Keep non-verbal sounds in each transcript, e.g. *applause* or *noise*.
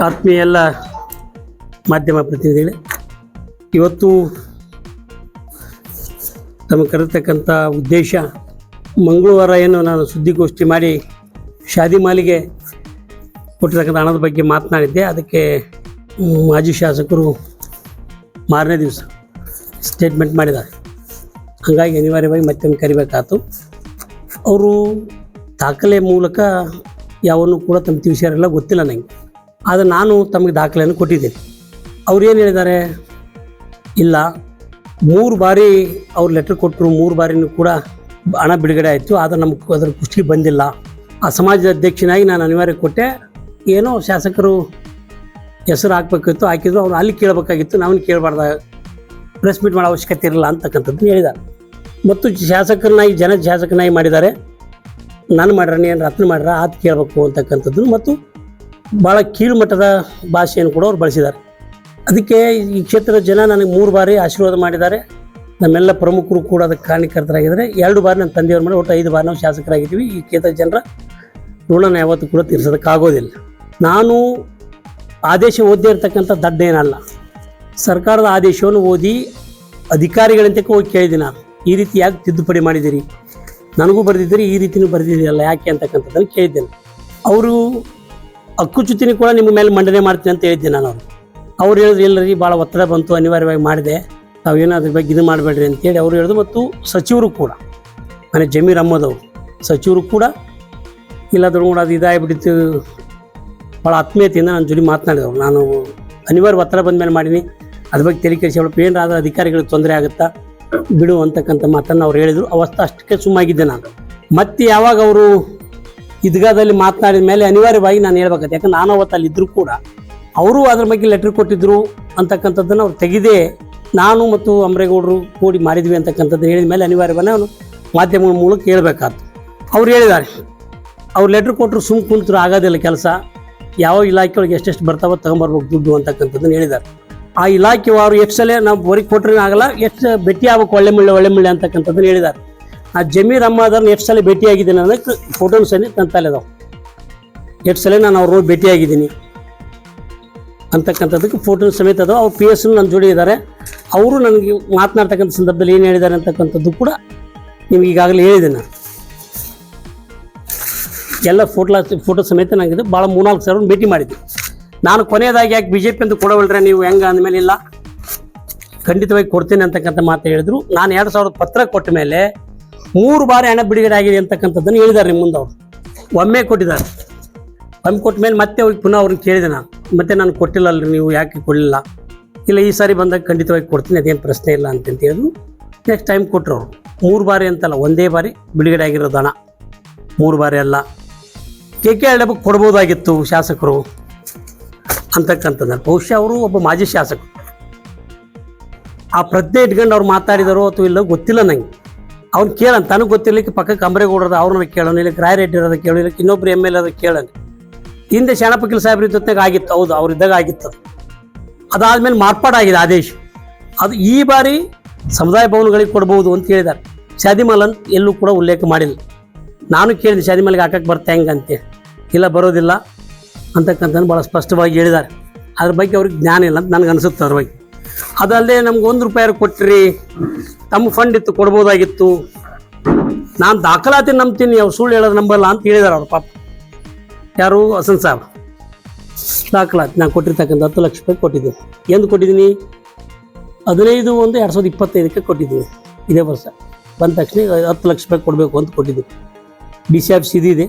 ಆತ್ಮೀಯ ಎಲ್ಲ ಮಾಧ್ಯಮ ಪ್ರತಿನಿಧಿಗಳೇ, ಇವತ್ತು ತಮಗೆ ಕರೆತಕ್ಕಂಥ ಉದ್ದೇಶ ಮಂಗಳವಾರ ಏನು ನಾನು ಸುದ್ದಿಗೋಷ್ಠಿ ಮಾಡಿ ಶಾದಿ ಮಾಲಿಗೆ ಕೊಟ್ಟಿರ್ತಕ್ಕಂಥ ಹಣದ ಬಗ್ಗೆ ಮಾತನಾಡಿದ್ದೆ. ಅದಕ್ಕೆ ಮಾಜಿ ಶಾಸಕರು ಮಾರನೇ ದಿವಸ ಸ್ಟೇಟ್ಮೆಂಟ್ ಮಾಡಿದ್ದಾರೆ. ಹಾಗಾಗಿ ಅನಿವಾರ್ಯವಾಗಿ ಮತ್ತೊಮ್ಮೆ ಕರಿಬೇಕಾಯ್ತು ಅವರು ದಾಖಲೆ ಮೂಲಕ ಯಾವನ್ನು ಕೂಡ ತಮ್ಮ ತಿಳಿಸ್ಯಾರೆಲ್ಲ ಗೊತ್ತಿಲ್ಲ ನನಗೆ ಆದರೆ ನಾನು ತಮಗೆ ದಾಖಲೆಯನ್ನು ಕೊಟ್ಟಿದ್ದೇನೆ. ಅವ್ರು ಏನು ಹೇಳಿದ್ದಾರೆ? ಇಲ್ಲ, ಮೂರು ಬಾರಿ ಅವ್ರು ಲೆಟ್ರ್ ಕೊಟ್ಟರು ಮೂರು ಬಾರಿನೂ ಕೂಡ ಹಣ ಬಿಡುಗಡೆ ಆಯಿತು, ಆದರೆ ನಮಗೆ ಅದರ ಪುಷ್ಟಿ ಬಂದಿಲ್ಲ. ಆ ಸಮಾಜದ ಅಧ್ಯಕ್ಷನಾಗಿ ನಾನು ಅನಿವಾರ್ಯ ಕೊಟ್ಟೆ. ಏನೋ ಶಾಸಕರು ಹೆಸರು ಹಾಕ್ಬೇಕಿತ್ತು, ಹಾಕಿದ್ರು, ಅವ್ರು ಅಲ್ಲಿ ಕೇಳಬೇಕಾಗಿತ್ತು ನಾವು ಕೇಳಬಾರ್ದ ಪ್ರೆಸ್ ಮೀಟ್ ಮಾಡೋ ಅವಶ್ಯಕತೆ ಇರಲ್ಲ ಅಂತಕ್ಕಂಥದ್ದು ಹೇಳಿದ್ದಾರೆ. ಮತ್ತು ಶಾಸಕರನ್ನಾಗಿ, ಜನ ಶಾಸಕನಾಗಿ ಮಾಡಿದ್ದಾರೆ. ನಾನು ಮಾಡ್ರ ನೀನು ರತ್ನ ಮಾಡ್ರ ಅದು ಕೇಳಬೇಕು ಅಂತಕ್ಕಂಥದ್ದು ಮತ್ತು ಭಾಳ ಕೀಳುಮಟ್ಟದ ಭಾಷೆಯನ್ನು ಕೂಡ ಅವ್ರು ಬಳಸಿದ್ದಾರೆ. ಅದಕ್ಕೆ ಈ ಕ್ಷೇತ್ರದ ಜನ ನನಗೆ ಮೂರು ಬಾರಿ ಆಶೀರ್ವಾದ ಮಾಡಿದ್ದಾರೆ. ನಮ್ಮೆಲ್ಲ ಪ್ರಮುಖರು ಕೂಡ ಅದಕ್ಕೆ ಕಾರಣಕರ್ತರಾಗಿದ್ದಾರೆ ಎರಡು ಬಾರಿ ನನ್ನ ತಂದೆಯವ್ರ ಮೇಲೆ, ಒಟ್ಟು ಐದು ಬಾರಿ ನಾವು ಶಾಸಕರಾಗಿದ್ದೀವಿ. ಈ ಕ್ಷೇತ್ರದ ಜನರ ಋಣನ ಯಾವತ್ತೂ ಕೂಡ ತೀರಿಸೋದಕ್ಕಾಗೋದಿಲ್ಲ. ನಾನು ಆದೇಶ ಓದ್ದೇ ಇರ್ತಕ್ಕಂಥ ದಡ್ಡ ಏನಲ್ಲ ಸರ್ಕಾರದ ಆದೇಶವನ್ನು ಓದಿ ಅಧಿಕಾರಿಗಳಂತೆ ಹೋಗಿ ಕೇಳಿದೆ ನಾನು. ಈ ರೀತಿ ಯಾಕೆ ತಿದ್ದುಪಡಿ ಮಾಡಿದ್ದೀರಿ? ನನಗೂ ಬರೆದಿದ್ದೀರಿ, ಈ ರೀತಿನೂ ಬರೆದಿದ್ದೀರಲ್ಲ ಯಾಕೆ ಅಂತಕ್ಕಂಥದ್ದನ್ನು ಕೇಳಿದ್ದೇನೆ. ಅವರು ಹಕ್ಕುಚ್ಯುತಿನಿ ಕೂಡ ನಿಮ್ಮ ಮೇಲೆ ಮಂಡನೆ ಮಾಡ್ತೀನಿ ಅಂತ ಹೇಳಿದ್ದೆ ನಾನು ಅವ್ರು ಅವ್ರು ಹೇಳಿದ್ರು ಇಲ್ಲ ರೀ, ಭಾಳ ಒತ್ತಡ ಬಂತು, ಅನಿವಾರ್ಯವಾಗಿ ಮಾಡಿದೆ. ತಾವೇನೋ ಅದ್ರ ಬಗ್ಗೆ ಇದು ಮಾಡಬೇಡ್ರಿ ಅಂತೇಳಿ ಅವ್ರು ಹೇಳಿದ್ರು. ಮತ್ತು ಸಚಿವರು ಕೂಡ, ಮನೆ ಜಮೀರ್ ಅಹ್ಮದ್ ಅವರು, ಸಚಿವರು ಕೂಡ, ಇಲ್ಲ ಕೂಡ ಅದು ಇದಾಗಿಬಿಟ್ಟಿತ್ತು. ಭಾಳ ಆತ್ಮೀಯತೆಯಿಂದ ನನ್ನ ಜೊತೆ ಮಾತನಾಡಿದವರು ನಾನು ಅನಿವಾರ್ಯ ಒತ್ತಡ ಬಂದ ಮೇಲೆ ಮಾಡೀನಿ. ಅದ್ರ ಬಗ್ಗೆ ತಲೆ ಕೆಡಿಸ್ಕೊಳ್ಳಪ್ಪ ಏನಾದರೂ ಅಧಿಕಾರಿಗಳಿಗೆ ತೊಂದರೆ ಆಗುತ್ತಾ? ಬಿಡು ಅಂತಕ್ಕಂಥ ಮಾತನ್ನು ಅವ್ರು ಹೇಳಿದರು. ಅವಸ್ಥೆ ಅಷ್ಟಕ್ಕೆ ಸುಮ್ಮಾಗಿದ್ದೆ ನಾನು. ಮತ್ತೆ ಯಾವಾಗ ಅವರು ಈದ್ಗಾದಲ್ಲಿ ಮಾತನಾಡಿದ ಮೇಲೆ ಅನಿವಾರ್ಯವಾಗಿ ನಾನು ಹೇಳ್ಬೇಕಾಗುತ್ತೆ ಯಾಕಂದ್ರೆ ನಾನು ಅವತ್ತು ಅಲ್ಲಿ ಇದ್ದರೂ ಕೂಡ ಅವರು ಅದ್ರ ಬಗ್ಗೆ ಲೆಟ್ರ್ ಕೊಟ್ಟಿದ್ದರು ಅಂತಕ್ಕಂಥದ್ದನ್ನು ಅವ್ರು ತೆಗೆದೇ ನಾನು ಮತ್ತು ಅಮರೇಗೌಡರು ಕೂಡಿ ಮಾಡಿದ್ವಿ ಅಂತಕ್ಕಂಥದ್ದು ಹೇಳಿದ ಮೇಲೆ ಅನಿವಾರ್ಯವಾಗಿ ಅವನು ಮಾಧ್ಯಮಗಳ ಮೂಲಕ ಹೇಳ್ಬೇಕಾಯ್ತು. ಅವ್ರು ಹೇಳಿದ್ದಾರೆ, ಅವ್ರು ಲೆಟ್ರ್ ಕೊಟ್ಟರು ಸುಮ್ ಕುಂತರು ಆಗೋದಿಲ್ಲ ಕೆಲಸ. ಯಾವ ಇಲಾಖೆ ಒಳಗೆ ಎಷ್ಟೆಷ್ಟು ಬರ್ತಾವೋ ತಗೊಂಬರ್ಬೇಕು ದುಡ್ಡು ಅಂತಕ್ಕಂಥದ್ದನ್ನು ಹೇಳಿದ್ದಾರೆ. ಆ ಇಲಾಖೆವಾರು ಎಷ್ಟು ಸಲ ನಾವು ಬರೀ ಕೊಟ್ರೆ ಆಗಲ್ಲ, ಎಷ್ಟು ಭೇಟಿ ಆಗ್ಬೇಕು ಒಳ್ಳೆ ಮುಳ್ಳೆ ಒಳ್ಳೆ ಮುಳ್ಳೆ ಅಂತಕ್ಕಂಥದ್ದನ್ನು ಹೇಳಿದ್ದಾರೆ. ಆ ಜಮೀರ್ ಅಮ್ಮದವ್ರನ್ನ ಎಷ್ಟು ಸಲ ಭೇಟಿಯಾಗಿದ್ದೀನಿ ಅನ್ನೋದಕ್ಕೆ ಫೋಟೋನು ಸಹಿತ ನನ್ನ ಅದಾವೆ. ಎಷ್ಟು ಸಲ ನಾನು ಅವ್ರ ಭೇಟಿಯಾಗಿದ್ದೀನಿ ಅಂತಕ್ಕಂಥದ್ದಕ್ಕೆ ಫೋಟೋ ಸಮೇತ ಅದಾವೆ. ಅವ್ರು ಪಿ ಎಸ್ ನನ್ನ ಜೋಡಿ ಇದ್ದಾರೆ ಅವರು ನನಗೆ ಮಾತನಾಡ್ತಕ್ಕಂಥ ಸಂದರ್ಭದಲ್ಲಿ ಏನು ಹೇಳಿದ್ದಾರೆ ಅಂತಕ್ಕಂಥದ್ದು ಕೂಡ ನಿಮ್ಗೆ ಈಗಾಗಲೇ ಹೇಳಿದೆ ನಾನು. ಎಲ್ಲ ಫೋಟೋ ಫೋಟೋ ಸಮೇತ ನನಗಿದೆ ಭಾಳ ಮೂರ್ನಾಲ್ಕು ಸಾವಿರ ಭೇಟಿ ಮಾಡಿದ್ದೆ ನಾನು ಕೊನೆಯದಾಗಿ ಯಾಕೆ ಬಿ ಜೆ ಪಿ ಅಂತ ಕೊಡವಲ್ರೆ ನೀವು ಹೆಂಗೆ ಅಂದಮೇಲೆ ಇಲ್ಲ. ಖಂಡಿತವಾಗಿ ಕೊಡ್ತೇನೆ ಅಂತಕ್ಕಂಥ ಮಾತು ಹೇಳಿದ್ರು. ನಾನು ಎರಡು ಸಾವಿರದ ಪತ್ರ ಕೊಟ್ಟ ಮೇಲೆ ಮೂರು ಬಾರಿ ಹಣ ಬಿಡುಗಡೆ ಆಗಿದೆ ಅಂತಕ್ಕಂಥದ್ದನ್ನು ಹೇಳಿದ್ದಾರೆ ನಿಮ್ಮ ಮುಂದೆ ಅವರು. ಒಮ್ಮೆ ಕೊಟ್ಟಿದ್ದಾರೆ. ಒಮ್ಮೆ ಕೊಟ್ಟ ಮೇಲೆ ಮತ್ತೆ ಅವ್ರಿಗೆ ಪುನಃ ಅವ್ರನ್ನ ಕೇಳಿದೆ ನಾನು. ಮತ್ತೆ ನಾನು ಕೊಟ್ಟಿಲ್ಲ ಅಲ್ರಿ, ನೀವು ಯಾಕೆ ಕೊಡಲಿಲ್ಲ? ಇಲ್ಲ, ಈ ಸಾರಿ ಬಂದಾಗ ಖಂಡಿತವಾಗಿ ಕೊಡ್ತೀನಿ, ಅದೇನು ಪ್ರಶ್ನೆ ಇಲ್ಲ ಅಂತಂತ ಹೇಳಿದ್ರು. ನೆಕ್ಸ್ಟ್ ಟೈಮ್ ಕೊಟ್ಟರು ಅವರು. ಮೂರು ಬಾರಿ ಅಂತಲ್ಲ, ಒಂದೇ ಬಾರಿ ಬಿಡುಗಡೆ ಆಗಿರೋದು ಹಣ. ಮೂರು ಬಾರಿ ಅಲ್ಲ. ಕೆ ಕೆ ಹಳ್ಳಿಗೆ ಕೊಡ್ಬೋದಾಗಿತ್ತು ಶಾಸಕರು ಅಂತಕ್ಕಂಥದ್ದು ಬಹುಶಃ ಅವರು ಒಬ್ಬ ಮಾಜಿ ಶಾಸಕರು. ಆ ಪ್ರಜ್ಞೆ ಇಟ್ಕೊಂಡು ಅವ್ರು ಮಾತಾಡಿದಾರೋ ಅಥವಾ ಇಲ್ಲೋ ಗೊತ್ತಿಲ್ಲ ನಂಗೆ. ಅವ್ನು ಕೇಳನ್ ತನಗೆ ಗೊತ್ತಿರ್ಲಿಕ್ಕೆ ಪಕ್ಕಕ್ಕೆ ಅಂಬರೇಗೌಡರದ ಅವ್ರನ್ನ ಕೇಳೋಣ ಇಲ್ಲ ರಾಯರೆಡ್ಡಿ ಇರೋದ ಕೇಳೋ ಇಲ್ಲ ಇನ್ನೊಬ್ರು ಎಂ ಎಲ್ ಅದ ಕೇಳೋಣ. ಹಿಂದೆ ಶಣಪಕಿಲ್ ಸಾಹೇಬ್ರ ಜೊತೆಗೆ ಆಗಿತ್ತು, ಹೌದು, ಅವ್ರು ಇದ್ದಾಗ ಆಗಿತ್ತು ಅದು. ಅದಾದ್ಮೇಲೆ ಮಾರ್ಪಾಡಾಗಿದೆ ಆದೇಶ. ಅದು ಈ ಬಾರಿ ಸಮುದಾಯ ಭವನಗಳಿಗೆ ಕೊಡ್ಬೋದು ಅಂತ ಹೇಳಿದ್ದಾರೆ ಶಾದಿಮಲ್ ಅಂತ ಎಲ್ಲೂ ಕೂಡ ಉಲ್ಲೇಖ ಮಾಡಿಲ್ಲ. ನಾನು ಕೇಳಿದೆ, ಶಾದಿಮಲ್ಗೆ ಹಾಕಕ್ಕೆ ಬರ್ತಾ ಹೆಂಗಂತೆ ಇಲ್ಲ, ಬರೋದಿಲ್ಲ ಅಂತಕ್ಕಂಥದ್ದು ಭಾಳ ಸ್ಪಷ್ಟವಾಗಿ ಹೇಳಿದ್ದಾರೆ ಅದ್ರ ಬಗ್ಗೆ ಅವ್ರಿಗೆ ಜ್ಞಾನ ಇಲ್ಲ ಅಂತ ನನಗೆ ಅನಿಸುತ್ತೆ ಅದ್ರ ಬಗ್ಗೆ. ಅದಲ್ಲದೆ ನಮ್ಗೆ ಒಂದು ರೂಪಾಯಿ ಕೊಟ್ಟ್ರಿ ತಮ್ಮ ಫಂಡ್ ಇತ್ತು, ಕೊಡ್ಬೋದಾಗಿತ್ತು. ನಾನು ದಾಖಲಾತಿ ನಂಬ್ತೀನಿ, ಅವ್ರು ಸುಳ್ಳು ಹೇಳೋದು ನಂಬಲ್ಲ ಅಂತ ಹೇಳಿದಾರೆ ಅವ್ರ ಪಾಪ. ಯಾರು? ಹಸನ್ ಸಾಬ್. ದಾಖಲಾತಿ, ನಾನು ಕೊಟ್ಟಿರ್ತಕ್ಕಂಥ ಹತ್ತು ಲಕ್ಷ ರೂಪಾಯಿ ಕೊಟ್ಟಿದ್ದೀನಿ. ಎಂದು ಕೊಟ್ಟಿದ್ದೀನಿ? ಹದಿನೈದು ಒಂದು ಎರಡು ಸಾವಿರದ ಇಪ್ಪತ್ತೈದಕ್ಕೆ ಕೊಟ್ಟಿದ್ದೀನಿ. ಇದೇ ವರ್ಷ. ಬಂದ ತಕ್ಷಣ ಹತ್ತು ಲಕ್ಷ ರೂಪಾಯಿ ಕೊಡಬೇಕು ಅಂತ ಕೊಟ್ಟಿದ್ದೀನಿ. ಡಿ ಸಿ ಆಫೀಸ್ ಇದಿದೆ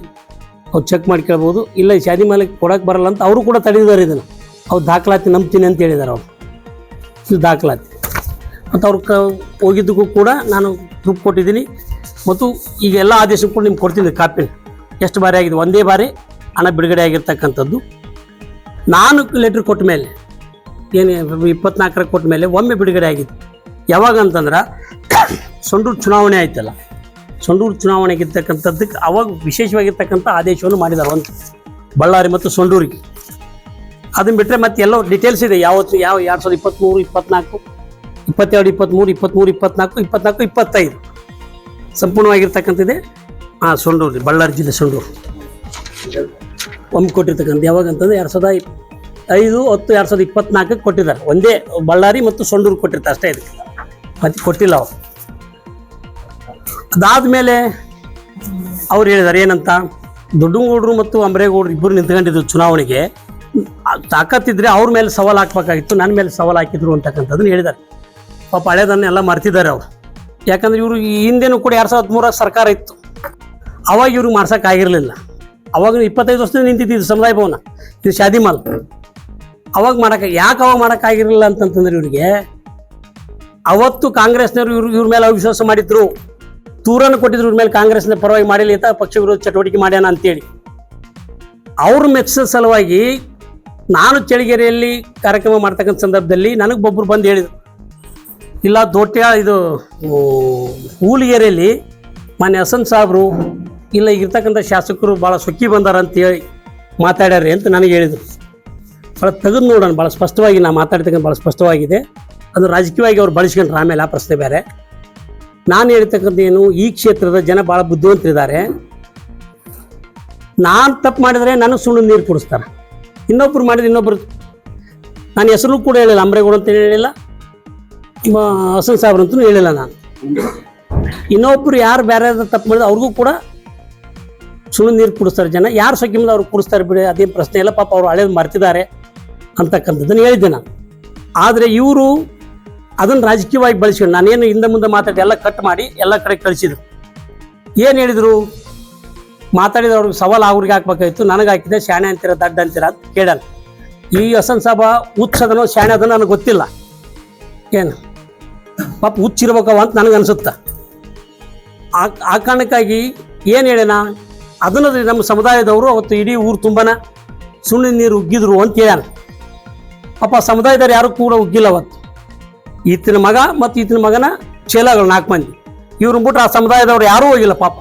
ಅವ್ರು ಚೆಕ್ ಮಾಡಿ ಕೇಳ್ಬೋದು. ಇಲ್ಲ ಶಾದಿ ಮೇಲೆ ಕೊಡೋಕೆ ಬರಲ್ಲ ಅಂತ ಅವರು ಕೂಡ ತಡೆದಿದ್ದಾರೆ ಇದನ್ನು. ಅವ್ರು ದಾಖಲಾತಿ ನಂಬ್ತೀನಿ ಅಂತ ಹೇಳಿದ್ದಾರೆ ಅವರು. ಇದು ದಾಖಲಾತಿ. ಮತ್ತು ಅವ್ರು ಕ, ಹೋಗಿದ್ದಕ್ಕೂ ಕೂಡ ನಾನು ದುಡ್ಡು ಕೊಟ್ಟಿದ್ದೀನಿ. ಮತ್ತು ಈಗ ಎಲ್ಲ ಆದೇಶ ಕೂಡ ನಿಮ್ಗೆ ಕೊಡ್ತೀನಿ ಕಾಪಿ ಎಷ್ಟು ಬಾರಿ ಆಗಿದೆ? ಒಂದೇ ಬಾರಿ, ಹಣ ಬಿಡುಗಡೆ ಆಗಿರ್ತಕ್ಕಂಥದ್ದು. ನಾನು ಲೆಟ್ರ್ ಕೊಟ್ಟ ಮೇಲೆ, ಏನು ಇಪ್ಪತ್ನಾಲ್ಕರ ಕೊಟ್ಟ ಮೇಲೆ ಒಮ್ಮೆ ಬಿಡುಗಡೆ ಆಗಿತ್ತು. ಯಾವಾಗ ಅಂತಂದ್ರೆ, ಸೊಂಡೂರು ಚುನಾವಣೆ ಆಯ್ತಲ್ಲ, ಸೊಂಡೂರು ಚುನಾವಣೆಗಿರ್ತಕ್ಕಂಥದ್ದಕ್ಕೆ ಅವಾಗ ವಿಶೇಷವಾಗಿರ್ತಕ್ಕಂಥ ಆದೇಶವನ್ನು ಮಾಡಿದ್ದಾರೆ ಒಂದು ಬಳ್ಳಾರಿ ಮತ್ತು ಸೊಂಡೂರಿಗೆ. ಅದನ್ನ ಬಿಟ್ಟರೆ ಮತ್ತೆ ಎಲ್ಲೋ ಡೀಟೇಲ್ಸ್ ಇದೆ. ಯಾವತ್ತು ಯಾವ, ಎರಡು ಸಾವಿರದ ಇಪ್ಪತ್ತ್ಮೂರು ಇಪ್ಪತ್ನಾಲ್ಕು, ಇಪ್ಪತ್ತೆರಡು ಇಪ್ಪತ್ತ್ಮೂರು ಇಪ್ಪತ್ತ್ಮೂರು ಇಪ್ಪತ್ನಾಲ್ಕು ಇಪ್ಪತ್ನಾಲ್ಕು, ಇಪ್ಪತ್ತೈದು. ಸಂಪೂರ್ಣವಾಗಿರ್ತಕ್ಕಂಥದ್ದೇ ಹಾಂ ಸೊಂಡೂರು, ಬಳ್ಳಾರಿ ಜಿಲ್ಲೆ ಸೊಂಡೂರು. ಒಮ್ಮೆ ಕೊಟ್ಟಿರ್ತಕ್ಕಂಥ ಯಾವಾಗ ಅಂತಂದ್ರೆ ಎರಡು ಸಾವಿರದ ಐದು, ಹತ್ತು, ಎರಡು ಸಾವಿರದ ಇಪ್ಪತ್ನಾಲ್ಕಕ್ಕೆ ಕೊಟ್ಟಿದ್ದಾರೆ. ಒಂದೇ ಬಳ್ಳಾರಿ ಮತ್ತು ಸೊಂಡೂರು ಕೊಟ್ಟಿರ್ತಾರೆ. ಅಷ್ಟೇ ಇದಕ್ಕೆ. ಮತ್ತೆ ಕೊಟ್ಟಿಲ್ಲ ಅವರು. ಅದಾದಮೇಲೆ ಅವ್ರು ಹೇಳಿದ್ದಾರೆ, ಏನಂತ, ದೊಡ್ಡಗೌಡರು ಮತ್ತು ಅಂಬ್ರೇಗೌಡರು ಇಬ್ಬರು ನಿಂತ್ಕೊಂಡಿದ್ರು ಚುನಾವಣೆಗೆ. ತಾಕತ್ತಿದ್ರೆ ಅವ್ರ ಮೇಲೆ ಸವಾಲು ಹಾಕ್ಬೇಕಾಗಿತ್ತು ನನ್ನ ಮೇಲೆ ಸವಾಲು ಹಾಕಿದ್ರು ಅಂತಕ್ಕಂಥದ್ದನ್ನು ಹೇಳಿದ್ದಾರೆ. ಪಾಪ ಹಳೇದನ್ನೆಲ್ಲ ಮರ್ತಿದ್ದಾರೆ ಅವರು. ಯಾಕಂದ್ರೆ ಇವರು ಈ ಹಿಂದೆನೂ ಕೂಡ ಎರಡು ಸಾವಿರದ ಮೂರಾಗ ಸರ್ಕಾರ ಇತ್ತು. ಅವಾಗ ಇವ್ರಿಗೆ ಮಾಡ್ಸೋಕ್ಕಾಗಿರಲಿಲ್ಲ ಅವಾಗ ಇಪ್ಪತ್ತೈದು ವರ್ಷದಿಂದ ನಿಂತಿದ್ದು ಸಮುದಾಯ ಭವನ, ಇದು ಶಾದಿ ಮಾಲ್. ಅವಾಗ ಮಾಡೋಕೆ, ಯಾಕೆ ಅವಾಗ ಮಾಡೋಕ್ಕಾಗಿರಲಿಲ್ಲ ಅಂತಂತಂದ್ರೆ ಇವರಿಗೆ ಅವತ್ತು ಕಾಂಗ್ರೆಸ್ನವರು ಇವ್ರು, ಇವ್ರ ಮೇಲೆ ಅವಿಶ್ವಾಸ ಮಾಡಿದ್ರು. ದೂರನ್ನು ಕೊಟ್ಟಿದ್ರು ಇವ್ರ ಮೇಲೆ ಕಾಂಗ್ರೆಸ್ನ ಪರವಾಗಿ ಮಾಡಿಲ್ಲ ಅಂತ ಪಕ್ಷ ವಿರೋಧ ಚಟುವಟಿಕೆ ಮಾಡ್ಯಾನ ಅಂತೇಳಿ. ಅವ್ರ ಮೆಚ್ಚಿದ ಸಲುವಾಗಿ ನಾನು ಚಳಿಗೆರೆಯಲ್ಲಿ ಕಾರ್ಯಕ್ರಮ ಮಾಡ್ತಕ್ಕಂಥ ಸಂದರ್ಭದಲ್ಲಿ ನನಗೆ ಒಬ್ಬರು ಬಂದು ಹೇಳಿದರು. ಇಲ್ಲ ದೊಡ್ಡ ಇದು ಹೂಲಿಗೆರೆಯಲ್ಲಿ ಮಾನ್ಯ ಹಸನ್ ಸಾಬ್ರು ಇಲ್ಲ ಈಗಿರ್ತಕ್ಕಂಥ ಶಾಸಕರು ಭಾಳ ಸೊಕ್ಕಿ ಬಂದಾರ ಅಂತೇಳಿ ಮಾತಾಡ್ಯಾರ ಅಂತ ನನಗೆ ಹೇಳಿದರು. ಭಾಳ ತೆಗೆದು ನೋಡೋಣ ಭಾಳ ಸ್ಪಷ್ಟವಾಗಿ ನಾನು ಮಾತಾಡ್ತಕ್ಕಂಥ ಭಾಳ ಸ್ಪಷ್ಟವಾಗಿದೆ. ಅದು ರಾಜಕೀಯವಾಗಿ ಅವ್ರು ಬಳಸ್ಕೊಂಡ್ರೆ ಆಮೇಲೆ ಆ ಪ್ರಶ್ನೆ ಬೇರೆ. ನಾನು ಹೇಳ್ತಕ್ಕಂಥ ಏನು, ಈ ಕ್ಷೇತ್ರದ ಜನ ಭಾಳ ಬುದ್ಧಿವಂತರಿದ್ದಾರೆ ನಾನು ತಪ್ಪು ಮಾಡಿದರೆ ನನಗೆ ಸುಳ್ಳು ನೀರು ಕುಡಿಸ್ತಾರೆ. ಇನ್ನೊಬ್ರು ಮಾಡಿದ್ರೆ ಇನ್ನೊಬ್ರು. ನಾನು ಹೆಸರು ಕೂಡ ಹೇಳಿಲ್ಲ, ಅಂಬ್ರೇಗೌಡ ಅಂತ ಹೇಳಿಲ್ಲ. ಹಸನ್ ಸಾಬ್ರು ಅಂತಲೂ ಹೇಳಿಲ್ಲ ನಾನು. ಇನ್ನೊಬ್ರು ಯಾರು ಬೇರೆ ತಪ್ಪು ಮಾಡಿದ್ರೆ ಅವ್ರಿಗೂ ಕೂಡ ಸುಳ್ಳು ನೀರು ಕುಡಿಸ್ತಾರೆ ಜನ. ಯಾರು ಮುಂದೆ ಅವ್ರು ಕುಡಿಸ್ತಾರೆ ಬಿಡಿ, ಅದೇನು ಪ್ರಶ್ನೆ ಇಲ್ಲ. ಪಾಪ ಅವ್ರು ಹಳೇದು ಮರ್ತಿದ್ದಾರೆ ಅಂತಕ್ಕಂಥದ್ದನ್ನು ಹೇಳಿದ್ದೆ ನಾನು. ಆದರೆ ಇವರು ಅದನ್ನು ರಾಜಕೀಯವಾಗಿ ಬಳಸ್ಕೊಂಡು ನಾನೇನು ಹಿಂದೆ ಮುಂದೆ ಮಾತಾಡಿ ಎಲ್ಲ ಕಟ್ ಮಾಡಿ ಎಲ್ಲ ಕಡೆ ಕಳಿಸಿದ್ರು. ಏನು ಹೇಳಿದರು? ಮಾತಾಡಿದ ಅವ್ರಿಗೆ ಸವಾಲು ಅವ್ರಿಗೆ ಹಾಕ್ಬೇಕಾಗಿತ್ತು ನನಗೆ ಹಾಕಿದೆ, ಶಾಣೆ ಅಂತೀರ, ದಡ್ಡ ಅಂತೀರ ಅಂತ ಕೇಳಲ್ಲ. ಈ ಹಸನ್ ಸಭಾ ಹುಚ್ಚದನೋ ಶಾಣೆ ಅದನೋ ನನಗೆ ಗೊತ್ತಿಲ್ಲ. ಏನು? ಪಾಪ ಹುಚ್ಚಿರ್ಬೇಕವ ಅಂತ ನನಗೆ ಅನ್ಸುತ್ತೆ. ಆ ಆ ಕಾರಣಕ್ಕಾಗಿ ಏನು ಹೇಳೋಣ ಅದನ್ನು ನಮ್ಮ ಸಮುದಾಯದವರು ಅವತ್ತು ಇಡೀ ಊರು ತುಂಬನ ಸುಣ್ಣ ನೀರು ಉಗ್ಗಿದ್ರು ಅಂತ ಹೇಳ್ಯಾನ. ಪಾಪ ಸಮುದಾಯದವ್ರು ಯಾರು ಕೂಡ ಉಗ್ಗಿಲ್ಲ ಅವತ್ತು. ಈತನ ಮಗ ಮತ್ತು ಈತನ ಮಗನ ಚೇಲಗಳು ನಾಲ್ಕು ಮಂದಿ. ಇವ್ರನ್ನ ಬಿಟ್ರೆ ಆ ಸಮುದಾಯದವ್ರು ಯಾರೂ ಹೋಗಿಲ್ಲ ಪಾಪ.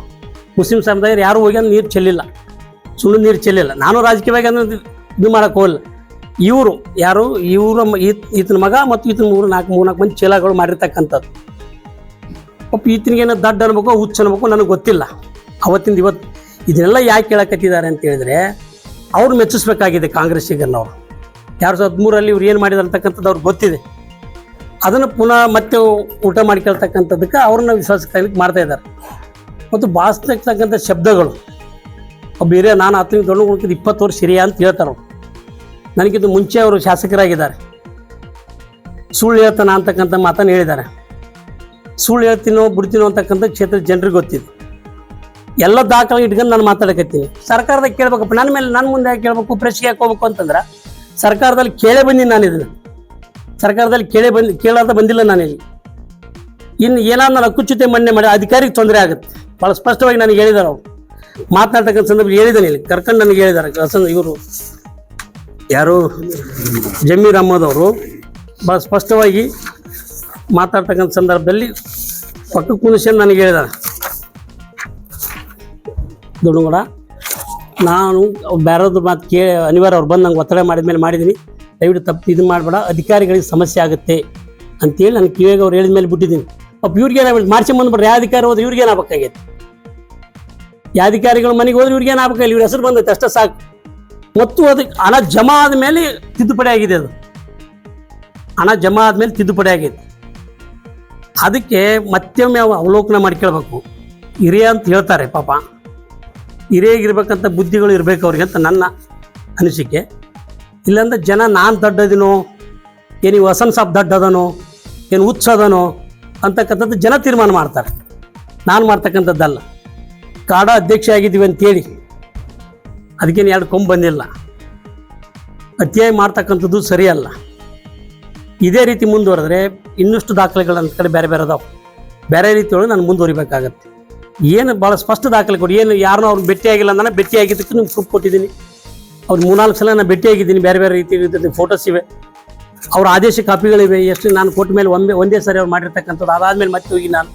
ಮುಸ್ಲಿಂ ಸಮುದಾಯ ಯಾರು ಹೋಗಿ ನೀರು ಚೆಲ್ಲಿಲ್ಲ. ಸುಳ್ಳು ನೀರು ಚೆಲ್ಲಿಲ್ಲ. ನಾನು ರಾಜಕೀಯವಾಗಿ ಅಂದ್ರೆ ಇದು ಮಾಡೋಕೆ ಹೋಗಲ್ಲ ಇವರು ಯಾರು? ಇವರ ಈತನ ಮಗ ಮತ್ತು ಈತನ ಮೂರು ನಾಲ್ಕು ಮೂರು ನಾಲ್ಕು ಮಂದಿ ಚೇಲಾಗಳು ಮಾಡಿರ್ತಕ್ಕಂಥದ್ದು. ಪಾಪ ಈತನಿಗೇನೋ ದಡ್ಡ ಅನ್ಬೇಕು, ಹುಚ್ಚು ಅನ್ಬೇಕು ನನಗೆ ಗೊತ್ತಿಲ್ಲ. ಅವತ್ತಿಂದ ಇವತ್ತು ಇದನ್ನೆಲ್ಲ ಯಾಕೆ ಕೇಳಕತ್ತಿದ್ದಾರೆ ಅಂತ ಹೇಳಿದ್ರೆ, ಅವ್ರು ಮೆಚ್ಚಿಸ್ಬೇಕಾಗಿದೆ ಕಾಂಗ್ರೆಸ್ಸಿಗನ್ನವರು ಎರಡು ಸಾವಿರದ ಹದಿಮೂರಲ್ಲಿ ಇವ್ರು ಏನು ಮಾಡಿದಾರೆ ಅಂತಕ್ಕಂಥದ್ದು ಅವ್ರಿಗೆ ಗೊತ್ತಿದೆ. ಅದನ್ನು ಪುನಃ ಮತ್ತೆ ಊಟ ಮಾಡ್ಕೊಳ್ತಕ್ಕಂಥದ್ದಕ್ಕೆ ಅವ್ರನ್ನ ವಿಶ್ವಾಸಕ್ಕೆ ಮಾಡ್ತಾ ಇದ್ದಾರೆ. ಮತ್ತು ಬಾಸ್ತಕ್ಕಂಥ ಶಬ್ದಗಳು. ಹಿರಿಯ ನಾನು ಹತ್ತನೇ ಹುಡುಕಿದ ಇಪ್ಪತ್ತು ವರ್ಷ ಹಿರಿಯ ಅಂತ ಹೇಳ್ತಾರೆ ಅವರು. ನನಗಿದ್ದು ಮುಂಚೆ ಅವರು ಶಾಸಕರಾಗಿದ್ದಾರೆ. ಸುಳ್ಳು ಹೇಳ್ತಾನ ಅಂತಕ್ಕಂಥ ಮಾತನ್ನು ಹೇಳಿದ್ದಾರೆ. ಸುಳ್ಳು ಹೇಳ್ತೀನೋ ಬಿಡ್ತೀನೋ ಅಂತಕ್ಕಂಥ ಕ್ಷೇತ್ರದ ಜನರಿಗೆ ಗೊತ್ತಿದೆ. ಎಲ್ಲ ದಾಖಲೆ ಇಟ್ಕೊಂಡು ನಾನು ಮಾತಾಡಕತ್ತೀನಿ. ಸರ್ಕಾರದಾಗ ಕೇಳ್ಬೇಕಪ್ಪ, ನನ್ನ ಮೇಲೆ ನನ್ನ ಮುಂದೆ ಯಾಕೆ ಕೇಳಬೇಕು ಪ್ರೆಸ್ಗೆ ಯಾಕೆ ಹೋಗ್ಬೇಕು ಅಂತಂದ್ರೆ ಸರ್ಕಾರದಲ್ಲಿ ಕೇಳೇ ಬಂದೀನಿ ನಾನು ಇದನ್ನು. ಸರ್ಕಾರದಲ್ಲಿ ಕೇಳೇ ಬಂದು ಕೇಳಾದ ಬಂದಿಲ್ಲ ನಾನು ಇಲ್ಲಿ ಇನ್ನು ಏನಾದ್ರು ನಾನು ಅಕ್ಕುಚ್ಯುತೆ ಮನ್ನೆ ಮಾಡಿ ಅಧಿಕಾರಿಗೆ ತೊಂದರೆ ಆಗುತ್ತೆ. ಭಾಳ ಸ್ಪಷ್ಟವಾಗಿ ನನಗೆ ಹೇಳಿದಾರೆ ಅವರು. ಮಾತನಾಡ್ತಕ್ಕಂಥ ಸಂದರ್ಭ ಹೇಳಿದ್ದಾನೆ ಇಲ್ಲಿ. ಕರ್ಕೊಂಡು ನನಗೆ ಹೇಳಿದ್ದಾರೆ. ಇವರು ಯಾರು? ಜಮೀರ್ ಅಹಮದ್ ಅವರು. ಭಾಳ ಸ್ಪಷ್ಟವಾಗಿ ಮಾತಾಡ್ತಕ್ಕಂಥ ಸಂದರ್ಭದಲ್ಲಿ ಪಕ್ಕ ಕುಣಿಸ್ಕೊಂಡು ನನಗೆ ಹೇಳಿದ್ದಾರೆ. ದುಡುಗಡ ನಾನು ಬೇರೆದ್ರ ಮಾತು ಕೇಳಿ ಅನಿವಾರ್ಯ ಅವ್ರು ಬಂದು ನಂಗೆ ಒತ್ತಡ ಮಾಡಿದ ಮೇಲೆ ಮಾಡಿದ್ದೀನಿ. ದಯವಿಟ್ಟು ತಪ್ಪು ಇದು ಮಾಡಬೇಡ. ಅಧಿಕಾರಿಗಳಿಗೆ ಸಮಸ್ಯೆ ಆಗುತ್ತೆ ಅಂತೇಳಿ ನನಗೆ ಕಿವಿಗೆ ಅವ್ರು ಹೇಳಿದ ಮೇಲೆ ಬಿಟ್ಟಿದ್ದೀನಿ. ಅಪ್ಪ ಇವ್ರಿಗೆ ಏನಾಗ್ಬಿಟ್ಟು ಮಾಡ್ಸಿ ಬಂದ್ಬಿಟ್ರೆ ಯಾವ ಅಧಿಕಾರಿ ಹೋದ್ರೆ ಇವ್ರಿಗೆ ಏನಾಗಬೇಕಾಗೈತೆ? ಯಾವ ಅಧಿಕಾರಿಗಳ ಮನೆಗೆ ಹೋದ್ರೆ ಇವ್ರಿಗೆ ಇಲ್ಲಿ ಇವ್ರ ಹೆಸರು ಬಂದೈತೆ, ಅಷ್ಟೇ ಸಾಕು. ಮತ್ತು ಅದಕ್ಕೆ ಹಣ ಜಮಾ ಆದಮೇಲೆ ತಿದ್ದುಪಡಿ ಆಗಿದೆ ಅದು. ಹಣ ಜಮಾ ಆದಮೇಲೆ ತಿದ್ದುಪಡಿ ಆಗೈತೆ ಅದಕ್ಕೆ ಮತ್ತೊಮ್ಮೆ ಅವ ಅವಲೋಕನ ಮಾಡ್ಕೊಳ್ಬೇಕು ಹಿರಿಯ ಅಂತ ಹೇಳ್ತಾರೆ ಪಾಪ. ಹಿರಿಯಾಗಿರ್ಬೇಕಂತ ಬುದ್ಧಿಗಳು ಇರಬೇಕು ಅವ್ರಿಗೆ ಅಂತ ನನ್ನ ಅನಿಸಿಕೆ. ಇಲ್ಲಾಂದ್ರೆ ಜನ ನಾನು ದೊಡ್ಡದಿನೋ, ಏನು ಈ ವಸನ್ ಸಾಬ್ ದೊಡ್ಡದನೋ, ಏನು ಹುಚ್ಚದನೋ ಅಂತಕ್ಕಂಥದ್ದು ಜನ ತೀರ್ಮಾನ ಮಾಡ್ತಾರೆ. ನಾನು ಮಾಡ್ತಕ್ಕಂಥದ್ದಲ್ಲ. ಕಾಡ ಅಧ್ಯಕ್ಷ ಆಗಿದ್ದೀವಿ ಅಂತೇಳಿ. ಅದಕ್ಕೇನು ಎರಡು ಕೊಂಬ ಬಂದಿಲ್ಲ. ಅತಿಯಾಗಿ ಮಾಡ್ತಕ್ಕಂಥದ್ದು ಸರಿಯಲ್ಲ. ಇದೇ ರೀತಿ ಮುಂದುವರೆದ್ರೆ ಇನ್ನಷ್ಟು ದಾಖಲೆಗಳು ನನ್ನ ಕಡೆ ಬೇರೆ ಬೇರೆ ಅದಾವೆ. ಬೇರೆ ರೀತಿಯೊಳಗೆ ನಾನು ಮುಂದುವರಿಬೇಕಾಗತ್ತೆ. ಏನು ಭಾಳ ಸ್ಪಷ್ಟ ದಾಖಲೆ ಕೊಡಿ. ಏನು ಯಾರನ್ನೂ ಅವ್ರನ್ನ ಭೇಟಿಯಾಗಿಲ್ಲ ಭೇಟಿ ಭೇಟಿಯಾಗಿದ್ದಕ್ಕೆ ನಿಮ್ಗೆ ಪ್ರೂಫ್ ಕೊಟ್ಟಿದ್ದೀನಿ. ಅವ್ರು ಮೂರ್ನಾಲ್ಕು ಸಲ ನಾನು ಭೇಟಿಯಾಗಿದ್ದೀನಿ. ಬೇರೆ ಬೇರೆ ರೀತಿ ಫೋಟೋಸ್ ಇವೆ. ಅವ್ರ ಆದೇಶ ಕಾಪಿಗಳಿವೆ ಎಷ್ಟು ನಾನು ಕೊಟ್ಟ ಮೇಲೆ ಒಂದೇ ಒಂದೇ ಸರಿ ಅವ್ರು ಮಾಡಿರ್ತಕ್ಕಂಥದ್ದು. ಅದಾದಮೇಲೆ ಮತ್ತೆ ಹೋಗಿ ನಾನು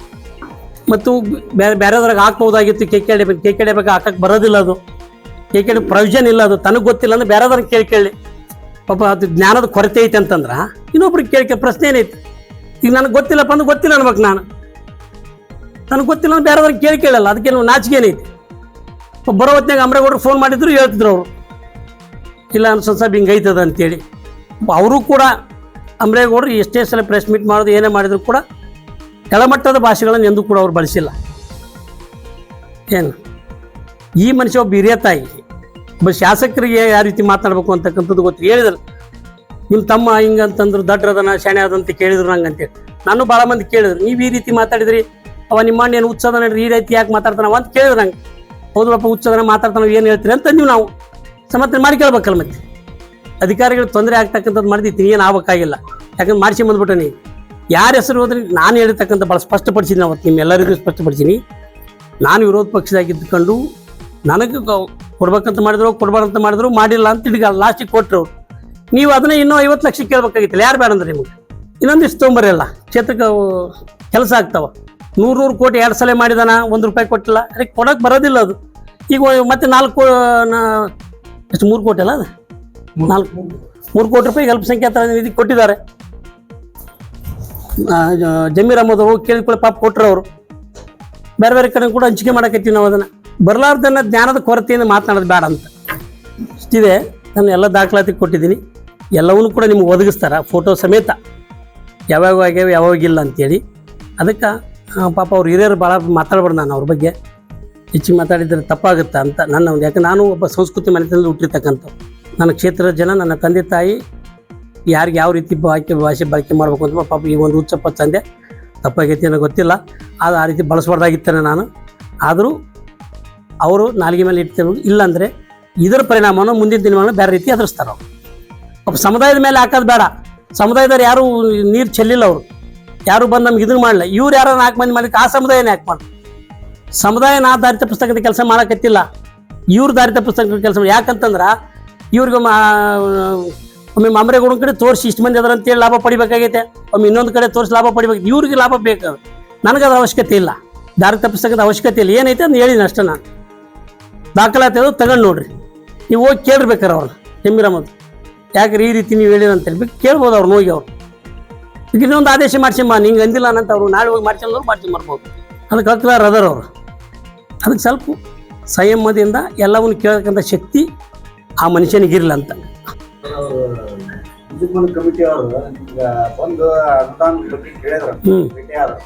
ಮತ್ತು ಬೇರೆ ಬೇರೆದ್ರಾಗ ಹಾಕ್ಬೋದಾಗಿತ್ತು ಕೆ ಕೆ ಬೇಕು ಕೆ ಕೆ ಬೇಕು ಹಾಕಕ್ಕೆ ಬರೋದಿಲ್ಲ ಅದು. ಕೆ ಕೆ ಪ್ರೊವಿಷನ್ ಇಲ್ಲ ಅದು. ತನಗೆ ಗೊತ್ತಿಲ್ಲ ಅಂದ್ರೆ ಬೇರೆದ್ರಾಗ ಕೇಳಿ ಕೇಳಿ. ಪಾಪ ಅದು ಜ್ಞಾನದ ಕೊರತೆ ಐತೆ ಅಂತಂದ್ರೆ ಇನ್ನೊಬ್ರಿಗೆ ಕೇಳಿ ಪ್ರಶ್ನೆ ಏನೈತಿ? ಈಗ ನನಗೆ ಗೊತ್ತಿಲ್ಲಪ್ಪ ಅಂದ್ರೆ ಗೊತ್ತಿಲ್ಲ ಅನ್ಬೇಕು ನಾನು. ನನಗೆ ಗೊತ್ತಿಲ್ಲ ಅಂದ್ರೆ ಬೇರೆದ್ರ ಕೇಳಿ ಕೇಳಲ್ಲ. ಅದಕ್ಕೆ ನಾಚಿಕೆ ಏನೈತಿ? ಬರೋ ಹೊತ್ನಾಗ ಅಮ್ರೇಗೌಡ್ರು ಫೋನ್ ಮಾಡಿದ್ರು ಹೇಳ್ತಿದ್ರು ಅವರು. ಇಲ್ಲ ಅನ್ಸನ್ ಸಾಬ್ ಹಿಂಗೆ ಐತದ ಅಂತೇಳಿ. ಅವರು ಕೂಡ ಅಮ್ರೇಗೌಡರು ಎಷ್ಟೇ ಸಲ ಪ್ರೆಸ್ ಮೀಟ್ ಮಾಡೋದು ಏನೇ ಮಾಡಿದ್ರು ಕೂಡ ಕೆಳಮಟ್ಟದ ಭಾಷೆಗಳನ್ನು ಎಂದೂ ಕೂಡ ಅವ್ರು ಬಳಸಿಲ್ಲ. ಏನು? ಈ ಮನುಷ್ಯ ಒಬ್ಬ ಹಿರಿಯ ತಾಯಿ. ಒಬ್ಬ ಶಾಸಕರಿಗೆ ಯಾವ ರೀತಿ ಮಾತಾಡಬೇಕು ಅಂತಕ್ಕಂಥದ್ದು ಗೊತ್ತು. ಹೇಳಿದ್ರು ನಿಮ್ಮ ತಮ್ಮ ಹಿಂಗಂತಂದ್ರು ದಡ್ರದನ ಶಾಣೆ ಅದಂತ ಕೇಳಿದ್ರು ನಂಗೆ ಅಂತೇಳಿ ನಾನು ಭಾಳ ಮಂದಿ ಕೇಳಿದ್ರು, ನೀವು ಈ ರೀತಿ ಮಾತಾಡಿದ್ರಿ? ಅವ ನಿಮ್ಮ ಏನು ಹುಚ್ಚದ ನಡ್ರಿ ಈ ರೀತಿ ಯಾಕೆ ಮಾತಾಡ್ತಾನವ? ಅಂತ ಕೇಳಿದ್ರು ನಂಗೆ. ಹೌದಪ್ಪ ಹುಚ್ಚದನ ಮಾತಾಡ್ತಾನವ, ಏನು ಹೇಳ್ತೀರಿ? ಅಂತ ನೀವು. ನಾವು ಸಮರ್ಥನೆ ಮಾಡಿ ಕೇಳ್ಬೇಕಲ್ಲ ಮತ್ತೆ. ಅಧಿಕಾರಿಗಳು ತೊಂದರೆ ಆಗ್ತಕ್ಕಂಥದ್ದು ಮಾಡಿದ್ದು ಏನು ಆಗ್ಬೇಕಾಗಿಲ್ಲ. ಯಾಕಂದ್ರೆ ಮಾಡಿಸಿ ಬಂದ್ಬಿಟ್ಟೆ ನೀವು ಯಾರ ಹೆಸರು ಹೋದ್ರೆ ನಾನು ಹೇಳಿರ್ತಕ್ಕಂಥ ಭಾಳ ಸ್ಪಷ್ಟಪಡಿಸಿದ್ದೀನಿ ಅವತ್ತು, ನಿಮ್ಮೆಲ್ಲರಿಗೂ ಸ್ಪಷ್ಟಪಡಿಸಿನಿ ನಾನು ವಿರೋಧ ಪಕ್ಷದಾಗಿದ್ದುಕೊಂಡು ನನಗೆ ಕೊಡ್ಬೇಕಂತ ಮಾಡಿದ್ರು, ಕೊಡ್ಬಾರ್ದಂತ ಮಾಡಿದ್ರು, ಮಾಡಿಲ್ಲ ಅಂತ ಹಿಡಿಗ ಲಾಸ್ಟಿಗೆ ಕೊಟ್ಟರು ನೀವು ಅದನ್ನ ಇನ್ನೂ ಐವತ್ತು ಲಕ್ಷ ಕೇಳ್ಬೇಕಾಗಿತ್ತಲ್ಲ, ಯಾರು ಬೇಡ ಅಂದ್ರೆ ನಿಮಗೆ? ಇನ್ನೊಂದಿಷ್ಟು ತೊಗೊಂಬರಲ್ಲ ಕ್ಷೇತ್ರಕ್ಕೆ ಕೆಲಸ ಆಗ್ತಾವ. ನೂರು ನೂರು ಕೋಟಿ ಎರಡು ಸಲ ಮಾಡಿದಾನ, ಒಂದು ರೂಪಾಯಿ ಕೊಟ್ಟಿಲ್ಲ. ಅದಕ್ಕೆ ಕೊಡೋಕೆ ಬರೋದಿಲ್ಲ ಅದು. ಈಗ ಮತ್ತೆ ನಾಲ್ಕು ಎಷ್ಟು ಮೂರು ಕೋಟಿ ಅಲ್ಲ ಅದು? ನಾಲ್ಕು ಮೂರು ಕೋಟಿ ರೂಪಾಯಿ ಅಲ್ಪಸಂಖ್ಯಾತ ನಿಧಿ ಕೊಟ್ಟಿದ್ದಾರೆ. ಜಮೀರ್ ಅಹಮದ್ ಹೋಗಿ ಕೇಳಿಕೊಳ್ಳಿ ಪಾಪ ಕೊಟ್ಟರು ಅವರು ಬೇರೆ ಬೇರೆ ಕಡೆ ಕೂಡ ಹಂಚಿಕೆ ಮಾಡಕತ್ತೀವಿ ನಾವು ಅದನ್ನು. ಬರಲಾರ್ದನ್ನ ಜ್ಞಾನದ ಕೊರತೆಯಿಂದ ಮಾತನಾಡೋದು ಬೇಡ ಅಂತ. ಇಷ್ಟಿದೆ. ನಾನು ಎಲ್ಲ ದಾಖಲಾತಿ ಕೊಟ್ಟಿದ್ದೀನಿ. ಎಲ್ಲವನ್ನೂ ಕೂಡ ನಿಮ್ಗೆ ಒದಗಿಸ್ತಾರ ಫೋಟೋ ಸಮೇತ. ಯಾವ್ಯಾವ ಆಗ್ಯಾವ, ಯಾವಾಗ ಇಲ್ಲ ಅಂತೇಳಿ. ಅದಕ್ಕೆ ಪಾಪ ಅವ್ರು ಹಿರಿಯರು ಭಾಳ ಮಾತಾಡ್ಬಾರ್ದು ನಾನು ಅವ್ರ ಬಗ್ಗೆ. ಹೆಚ್ಚು ಮಾತಾಡಿದ್ರೆ ತಪ್ಪಾಗುತ್ತೆ ಅಂತ ನನ್ನ ಒಂದು ಯಾಕೆ ನಾನು ಒಬ್ಬ ಸಂಸ್ಕೃತಿ ಮನೆತನದಲ್ಲಿ ಹುಟ್ಟಿರ್ತಕ್ಕಂಥ ನನ್ನ ಕ್ಷೇತ್ರದ ಜನ, ನನ್ನ ತಂದೆ ತಾಯಿ ಯಾರಿಗೆ ಯಾವ ರೀತಿ ಬಾಕಿ ಭಾಷೆ ಬಳಕೆ ಮಾಡಬೇಕು ಅಂತ ಪಾಪ ಈ ಒಂದು ಉಚ್ಚಪ್ಪ ತಂದೆ ತಪ್ಪಾಗೈತಿ ಅನ್ನೋ ಗೊತ್ತಿಲ್ಲ. ಅದು ಆ ರೀತಿ ಬಳಸಬಾರ್ದಾಗಿತ್ತೇನೆ ನಾನು. ಆದರೂ ಅವರು ನಾಲಿಗೆ ಮೇಲೆ ಇಟ್ಟಿರೋ ಇಲ್ಲಾಂದರೆ ಇದರ ಪರಿಣಾಮವನ್ನು ಮುಂದಿನ ದಿನಗಳನ್ನು ಬೇರೆ ರೀತಿ ಎದುರಿಸ್ತಾರೆ ಅವರು. ಸಮುದಾಯದ ಮೇಲೆ ಹಾಕೋದು ಬೇಡ. ಸಮುದಾಯದವ್ರು ಯಾರು ನೀರು ಚೆಲ್ಲಿಲ್ಲ ಅವರು. ಯಾರು ಬಂದು ನಮ್ಗೆ ಇದನ್ನು ಮಾಡಲ್ಲ ಇವ್ರು ಯಾರು ನಾಲ್ಕು ಮಂದಿ ಮಾಡಲಿಕ್ಕೆ ಆ ಸಮುದಾಯನೇ ಯಾಕೆ ಮಾಡಿ ಸಮುದಾಯ ನಾ ದಾರಿ ತಪ್ಪಿಸ್ತಕ್ಕಂಥ ಕೆಲಸ ಮಾಡಕತ್ತಿಲ್ಲ. ಇವ್ರು ದಾರಿ ಪುಸ್ತಕದ ಕೆಲಸ ಯಾಕಂತಂದ್ರೆ ಇವ್ರಿಗೆ ಒಮ್ಮೆ ಮಾಮರೇಗೌಡ ಕಡೆ ತೋರಿಸಿ ಇಷ್ಟು ಮಂದಿ ಅದರ ಅಂತೇಳಿ ಲಾಭ ಪಡಿಬೇಕಾಗೈತೆ. ಒಮ್ಮೆ ಇನ್ನೊಂದು ಕಡೆ ತೋರಿಸಿ ಲಾಭ ಪಡಿಬೇಕು. ಇವ್ರಿಗೆ ಲಾಭ ಬೇಕು. ನನಗದ ಅವಶ್ಯಕತೆ ಇಲ್ಲ. ದಾರಿ ತಪ್ಪಿಸ್ತಕ್ಕಂಥ ಅವಶ್ಯಕತೆ ಇಲ್ಲ. ಏನೈತೆ ಅಂತ ಹೇಳಿದ್ದೀನಿ ಅಷ್ಟೇ ನಾನು. ದಾಖಲಾತಿ ಅದು ತಗೊಂಡು ನೋಡ್ರಿ. ನೀವು ಹೋಗಿ ಕೇಳಿರ್ಬೇಕಾರೆ ಅವ್ರನ್ನ. ಜಮೀರಮ್ಮದು ಯಾಕ್ರಿ ಈ ರೀತಿ ನೀವು ಹೇಳಿರ ಅಂತ ಹೇಳಿ ಕೇಳ್ಬೋದು ಅವ್ರನ್ನ ಹೋಗಿ ಅವ್ರು. ಈಗ ಇನ್ನೊಂದು ಆದೇಶ ಮಾಡ್ಸಿಮ್ಮ ನಿಂಗೆ ಅಂದಿಲ್ಲ ಅಂತ ಅವರು ನಾಳೆ ಹೋಗಿ ಮಾಡ್ಸ್ಕೊಂಡ್ರು ಮಾಡ್ಸಿ ಮಾಡ್ಬೋದು ಅದಕ್ಕೆ ಹತ್ತಿರ ಅದರ ಅವರು. ಅದಕ್ಕೆ ಸ್ವಲ್ಪ ಸಂಯಮದಿಂದ ಎಲ್ಲವನ್ನು ಕೇಳತಕ್ಕಂಥ ಶಕ್ತಿ ಆ ಮನುಷ್ಯನಿಗಿರಲ್ಲ ಅಂತ. ವಿದ್ಯುನ್ಮಾನ ಕಮಿಟಿ ಅವರು ಈಗ ಬಂದು ಅನುದಾನ ಬಗ್ಗೆ ಕೇಳಿದ್ರು. ಭೇಟಿ ಆದ್ರು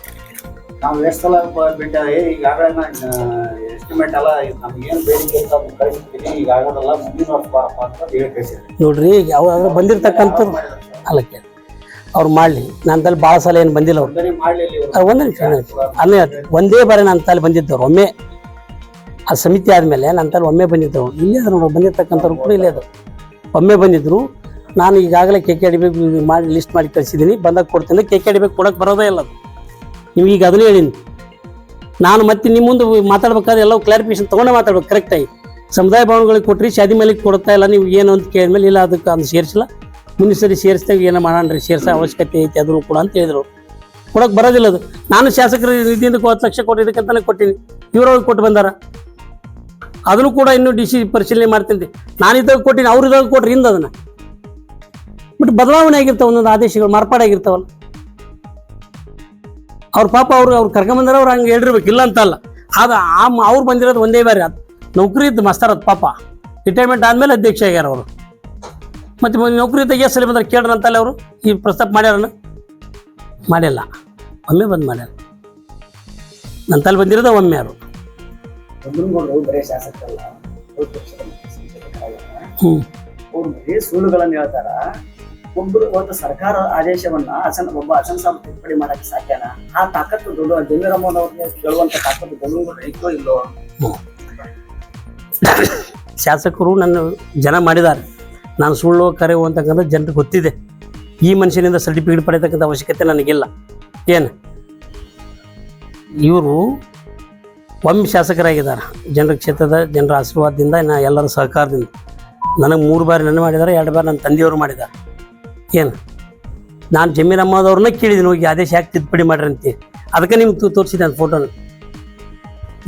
ನಾವು ಎಷ್ಟು ಸಲ ಭೇಟಿ ಈಗಾಗಲೇ ನಾನು ಎಸ್ಟಿಮೇಟ್ ಎಲ್ಲ ನಮ್ಗೆ ಏನು ಬೇಡಿಕೆ ಅಂತ ಕಳಿಸ್ತೀನಿ ಈಗ ಆಗೋದಲ್ಲ ಮುಂದಿನ ವರ್ಷ ಬಾರಪ್ಪ ಅಂತ ಹೇಳಿ ಕಳಿಸಿದ್ರು. ನೋಡ್ರಿ ಯಾವ್ದಾದ್ರು ಬಂದಿರ್ತಕ್ಕಂಥದ್ದು ಅಲ್ಲಕ್ಕೆ. ಅವ್ರು ಮಾಡಲಿ. ನನ್ನ ತಲೆ ಭಾಳ ಸಲ ಏನು ಬಂದಿಲ್ಲ ಅವ್ರು. ಒಂದು ಅಲ್ಲೇ ಒಂದೇ ಬಾರಿ ನನ್ನ ತಲೆ ಬಂದಿದ್ದವ್ರು. ಒಮ್ಮೆ ಆ ಸಮಿತಿ ಆದಮೇಲೆ ನನ್ನ ತಲೆ ಒಮ್ಮೆ ಬಂದಿದ್ದವ್ರು. ಇಲ್ಲೇ ಅದ್ರ ನೋಡಿ ಬಂದಿರ್ತಕ್ಕಂಥವ್ರು ಕೂಡ ಇಲ್ಲೇ ಅದು ಒಮ್ಮೆ ಬಂದಿದ್ರು. ನಾನು ಈಗಾಗಲೇ ಕೆ ಕೆ ಮಾಡಿ ಲಿಸ್ಟ್ ಮಾಡಿ ಕಳಿಸಿದ್ದೀನಿ. ಬಂದಾಗ ಕೊಡ್ತೀನಿ. ಕೆ ಕೆ ಡಿ ಬಿ ಕೊಡೋಕೆ ಬರೋದೇ ಇಲ್ಲ ಅದು. ನೀವು ಈಗ ಅದನ್ನೇ ಹೇಳೀನಿ ನಾನು ಮತ್ತೆ ನಿಮ್ಮ ಮುಂದೆ ಮಾತಾಡ್ಬೇಕಾದ್ರೆ ಎಲ್ಲ ಕ್ಲಾರಿಫಿಕೇಶನ್ ತೊಗೊಂಡೇ ಮಾತಾಡ್ಬೇಕು. ಕರೆಕ್ಟಾಗಿ ಸಮುದಾಯ ಭವನಗಳಿಗೆ ಕೊಟ್ಟರಿ ಶಾದಿ ಮೇಲೆ ಕೊಡ್ತಾ ಇಲ್ಲ ನೀವು ಏನು ಅಂತ ಕೇಳಿದ್ಮೇಲೆ ಇಲ್ಲ, ಅದಕ್ಕೆ ಅದು ಸೇರಿಸಿಲ್ಲ. ಮುಂದಿನ ಸರಿ ಸೇರಿಸಿದಾಗ ಏನೋ ಮಾಡೋಣ ರೀ, ಸೇರಿಸೋ ಅವಶ್ಯಕತೆ ಐತಿ, ಅದನ್ನು ಕೂಡ ಅಂತ ಹೇಳಿದ್ರು. ಕೊಡೋಕೆ ಬರೋದಿಲ್ಲ ಅದು. ನಾನು ಶಾಸಕರ ನಿಧಿಯಿಂದ ಹತ್ತು ಲಕ್ಷ ಕೊಟ್ಟಿದ್ದಕ್ಕಂತಲೇ ಕೊಟ್ಟಿನಿ. ಇವ್ರವ್ರಿಗೆ ಕೊಟ್ಟು ಬಂದಾರ. ಅದನ್ನು ಕೂಡ ಇನ್ನೂ ಡಿ ಸಿ ಪರಿಶೀಲನೆ ಮಾಡ್ತೀನಿ ನಾನು ಇದ್ದಾಗ ಕೊಟ್ಟಿನಿ, ಅವ್ರು ಇದ್ದಾಗ ಕೊಟ್ರಿ, ಹಿಂದೆ ಅದನ್ನು. ಬಟ್ ಬದಲಾವಣೆ ಆಗಿರ್ತಾವ ಒಂದೊಂದು ಆದೇಶಗಳು ಮಾರ್ಪಾಡಾಗಿರ್ತಾವಲ್ಲ ಅವ್ರ ಪಾಪ ಅವ್ರು ಅವ್ರು ಕರ್ಕೊಂಬಂದ್ರೆ ಅವ್ರು ಹಂಗೆ ಹೇಳಿರ್ಬೇಕು, ಇಲ್ಲ ಅಂತಲ್ಲ. ಅದು ಆ ಅವ್ರು ಬಂದಿರೋದು ಒಂದೇ ಬಾರಿ. ಅದು ನೌಕರಿ ಇದ್ದು ಮಸ್ತಾರ ಅದು ಪಾಪ. ರಿಟೈರ್ಮೆಂಟ್ ಆದಮೇಲೆ ಅಧ್ಯಕ್ಷ ಆಗ್ಯಾರ ಅವರು. ಮತ್ತೆ ನೌಕರಿ ಇದ್ದಾಗ ಎಷ್ಟು ಸಲ ಬಂದ್ರೆ, ಕೇಳ್ರಿ ಅಂತಲ್ಲ ಅವರು. ಈ ಪ್ರಸ್ತಾಪ ಮಾಡ್ಯಾರನ ಮಾಡಿಲ್ಲ ಒಮ್ಮೆ ಬಂದು ಮಾಡ್ಯಾರ. ನನ್ನ ತಲೆ ಬಂದಿರೋದೇ ಒಮ್ಮೆ ಅವರು. ಬಂಧನಗೊಂಡು ಬರೀ ಶಾಸಕರಲ್ಲ. ಅವ್ರ ಬರೀ ಸುಳ್ಳುಗಳನ್ನ ಹೇಳ್ತಾರ. ಒಬ್ಬರು ಒಂದು ಸರ್ಕಾರ ಆದೇಶವನ್ನ ಅಸನ್ ಒಬ್ಬ ಅಸನ್ ಸಾಬ್ ತಿದ್ದುಪಡಿ ಮಾಡಕ್ಕೆ ಸಾಧ್ಯನಾ ಆ ತಾಕತ್ತು ದೊಡ್ಡ ಜಮೀರಮ್ಮನ್ ಅವ್ರಿಗೆ ಕೇಳುವಂತ ತಾಕತ್ತು ಬೆಂಗಳೂರು ಐತೋ ಇಲ್ಲೋ ಶಾಸಕರು ನನ್ನ ಜನ ಮಾಡಿದ್ದಾರೆ. ನಾನು ಸುಳ್ಳು ಕರೆವು ಅಂತಕ್ಕಂಥ ಜನರಿಗೆ ಗೊತ್ತಿದೆ. ಈ ಮನುಷ್ಯನಿಂದ ಸರ್ಟಿಫಿಕೇಟ್ ಪಡೆಯತಕ್ಕಂಥ ಅವಶ್ಯಕತೆ ನನಗಿಲ್ಲ. ಏನು? ಇವರು ಒಮ್ಮೆ ಶಾಸಕರಾಗಿದ್ದಾರೆ. ಜನರ ಕ್ಷೇತ್ರದ ಜನರ ಆಶೀರ್ವಾದದಿಂದ ನಾ ಎಲ್ಲರ ಸಹಕಾರದಿಂದ. ನನಗೆ ಮೂರು ಬಾರಿ ನನ್ನ ಮಾಡಿದ್ದಾರೆ, ಎರಡು ಬಾರಿ ನನ್ನ ತಂದೆಯವರು ಮಾಡಿದ್ದಾರೆ. ಏನು? ನಾನು ಜಮೀರ್ ಅಮ್ಮದವ್ರನ್ನ ಕೇಳಿದ್ದೀನಿ, ಹೋಗಿ ಆದೇಶ ಯಾಕೆ ತಿದ್ದುಪಡಿ ಮಾಡ್ರಿ ಅಂತ ಅದಕ್ಕೆ ನಿಮ್ಗೆ ತೋರಿಸಿದೆ ನನ್ನ ಫೋಟೋನ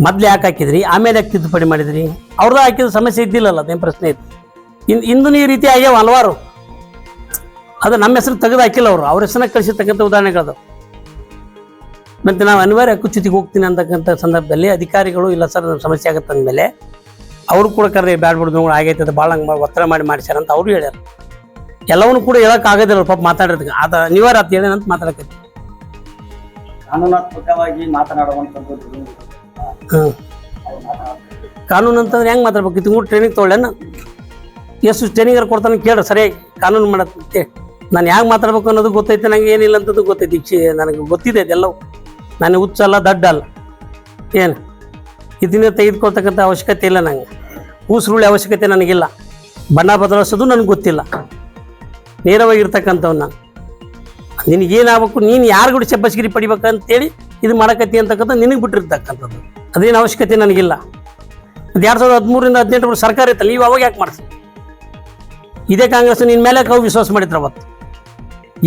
ಮೊದಲು ಯಾಕೆ ಹಾಕಿದ್ರಿ? ಆಮೇಲೆ ಯಾಕೆ ತಿದ್ದುಪಡಿ ಮಾಡಿದ್ರಿ? ಅವ್ರದ್ದು ಹಾಕಿದ ಸಮಸ್ಯೆ ಇದ್ದಿಲ್ಲಲ್ಲ, ಅದೇನು ಪ್ರಶ್ನೆ ಇತ್ತು? ಇನ್ನು ಇಂದು ಈ ರೀತಿ ಆಗ್ಯಾವ ಹಲವಾರು ಅದು ನಮ್ಮ ಹೆಸರು ತೆಗೆದು ಹಾಕಿಲ್ಲ ಅವರು. ಅವ್ರ ಹೆಸರನ್ನ ಕಳಿಸಿರ್ತಕ್ಕಂಥ ಉದಾಹರಣೆಗಳದು ಮತ್ತೆ ನಾವು ಅನಿವಾರ್ಯ ಹಕ್ಕುಚ್ಯುತಿಗೆ ಹೋಗ್ತೀನಿ ಅಂತಕ್ಕಂಥ ಸಂದರ್ಭದಲ್ಲಿ ಅಧಿಕಾರಿಗಳು ಇಲ್ಲ ಸರ್ ನಮ್ಮ ಸಮಸ್ಯೆ ಆಗುತ್ತೆ ಅಂದಮೇಲೆ ಅವರು ಕೂಡ ಕರೆ ಬ್ಯಾಡ್ ನೋಡಿ ಆಗೈತೆ ಅದು ಭಾಳ ಹಂಗೆ ಒತ್ತಡ ಮಾಡಿ ಮಾಡಿಸ್ಯಾರ ಅಂತ ಅವರು ಹೇಳ್ಯಾರ. ಎಲ್ಲವನ್ನೂ ಕೂಡ ಹೇಳಕ್ ಆಗೋದಿಲ್ಲ ಪಾಪ ಮಾತಾಡೋದಕ್ಕೆ. ಅದು ಅನಿವಾರ್ಯ ಅಂತ ಹೇಳೇನಂತ ಮಾತಾಡಕತ್ತಿ. ಕಾನೂನಾತ್ಮಕವಾಗಿ ಮಾತನಾಡುವಂಥದ್ದು ಮಾತನಾಡ್ತಾರೆ. ಕಾನೂನು ಅಂತಂದ್ರೆ ಹೆಂಗೆ ಮಾತಾಡ್ಬೇಕು? ತಿಂಗಳು ಟ್ರೈನಿಂಗ್ ತೊಗೊಳ್ಳೇನ? ಎಷ್ಟು ಟ್ರೈನಿಂಗ್ ಕೊಡ್ತಾನೆ ಕೇಳ್ರಿ ಸರಿ ಕಾನೂನು ಮಾಡತ್ತೆ. ನಾನು ಹ್ಯಾಂಗೆ ಮಾತಾಡ್ಬೇಕು ಅನ್ನೋದು ಗೊತ್ತೈತೆ ನನಗೆ ಏನಿಲ್ಲ ಅಂತದ್ದು ಗೊತ್ತೈತಿ. ನನಗೆ ಗೊತ್ತಿದೆ ಅದೆಲ್ಲವೂ ನಾನು ಹುಚ್ಚಲ್ಲ ದಡ್ಡ ಅಲ್ಲ. ಏನು? ಇದನ್ನ ತೆಗೆದುಕೊಳ್ತಕ್ಕಂಥ ಅವಶ್ಯಕತೆ ಇಲ್ಲ ನನಗೆ ಉಸಿರುಳಿ ಅವಶ್ಯಕತೆ ನನಗಿಲ್ಲ. ಬಣ್ಣ ಬದಲಾಯಿಸೋದು ನನಗೆ ಗೊತ್ತಿಲ್ಲ. ನೇರವಾಗಿರ್ತಕ್ಕಂಥವ್ನು ನಾನು. ನಿನಗೇನಾಗಬೇಕು, ನೀನು ಯಾರು ಕೂಡ ಪಡಿಬೇಕು ಪಡಿಬೇಕಂತೇಳಿ ಇದು ಮಾಡಕತ್ತಿ ಅಂತಕ್ಕಂಥ ನಿನಗೆ ಬಿಟ್ಟಿರ್ತಕ್ಕಂಥದ್ದು. ಅದೇನು ಅವಶ್ಯಕತೆ ನನಗಿಲ್ಲ. ಅದು ಎರಡು ಸಾವಿರದ ಹದಿಮೂರಿಂದ ಹದಿನೆಂಟು ಸರ್ಕಾರ ಇತ್ತಲ್ಲ, ನೀವು ಅವಾಗ ಯಾಕೆ ಮಾಡಿಸಿ ಇದೇ ಕಾಂಗ್ರೆಸ್ ನಿನ್ನ ಮೇಲೆ ಕವು ವಿಶ್ವಾಸ ಮಾಡಿದ್ರು ಅವತ್ತು.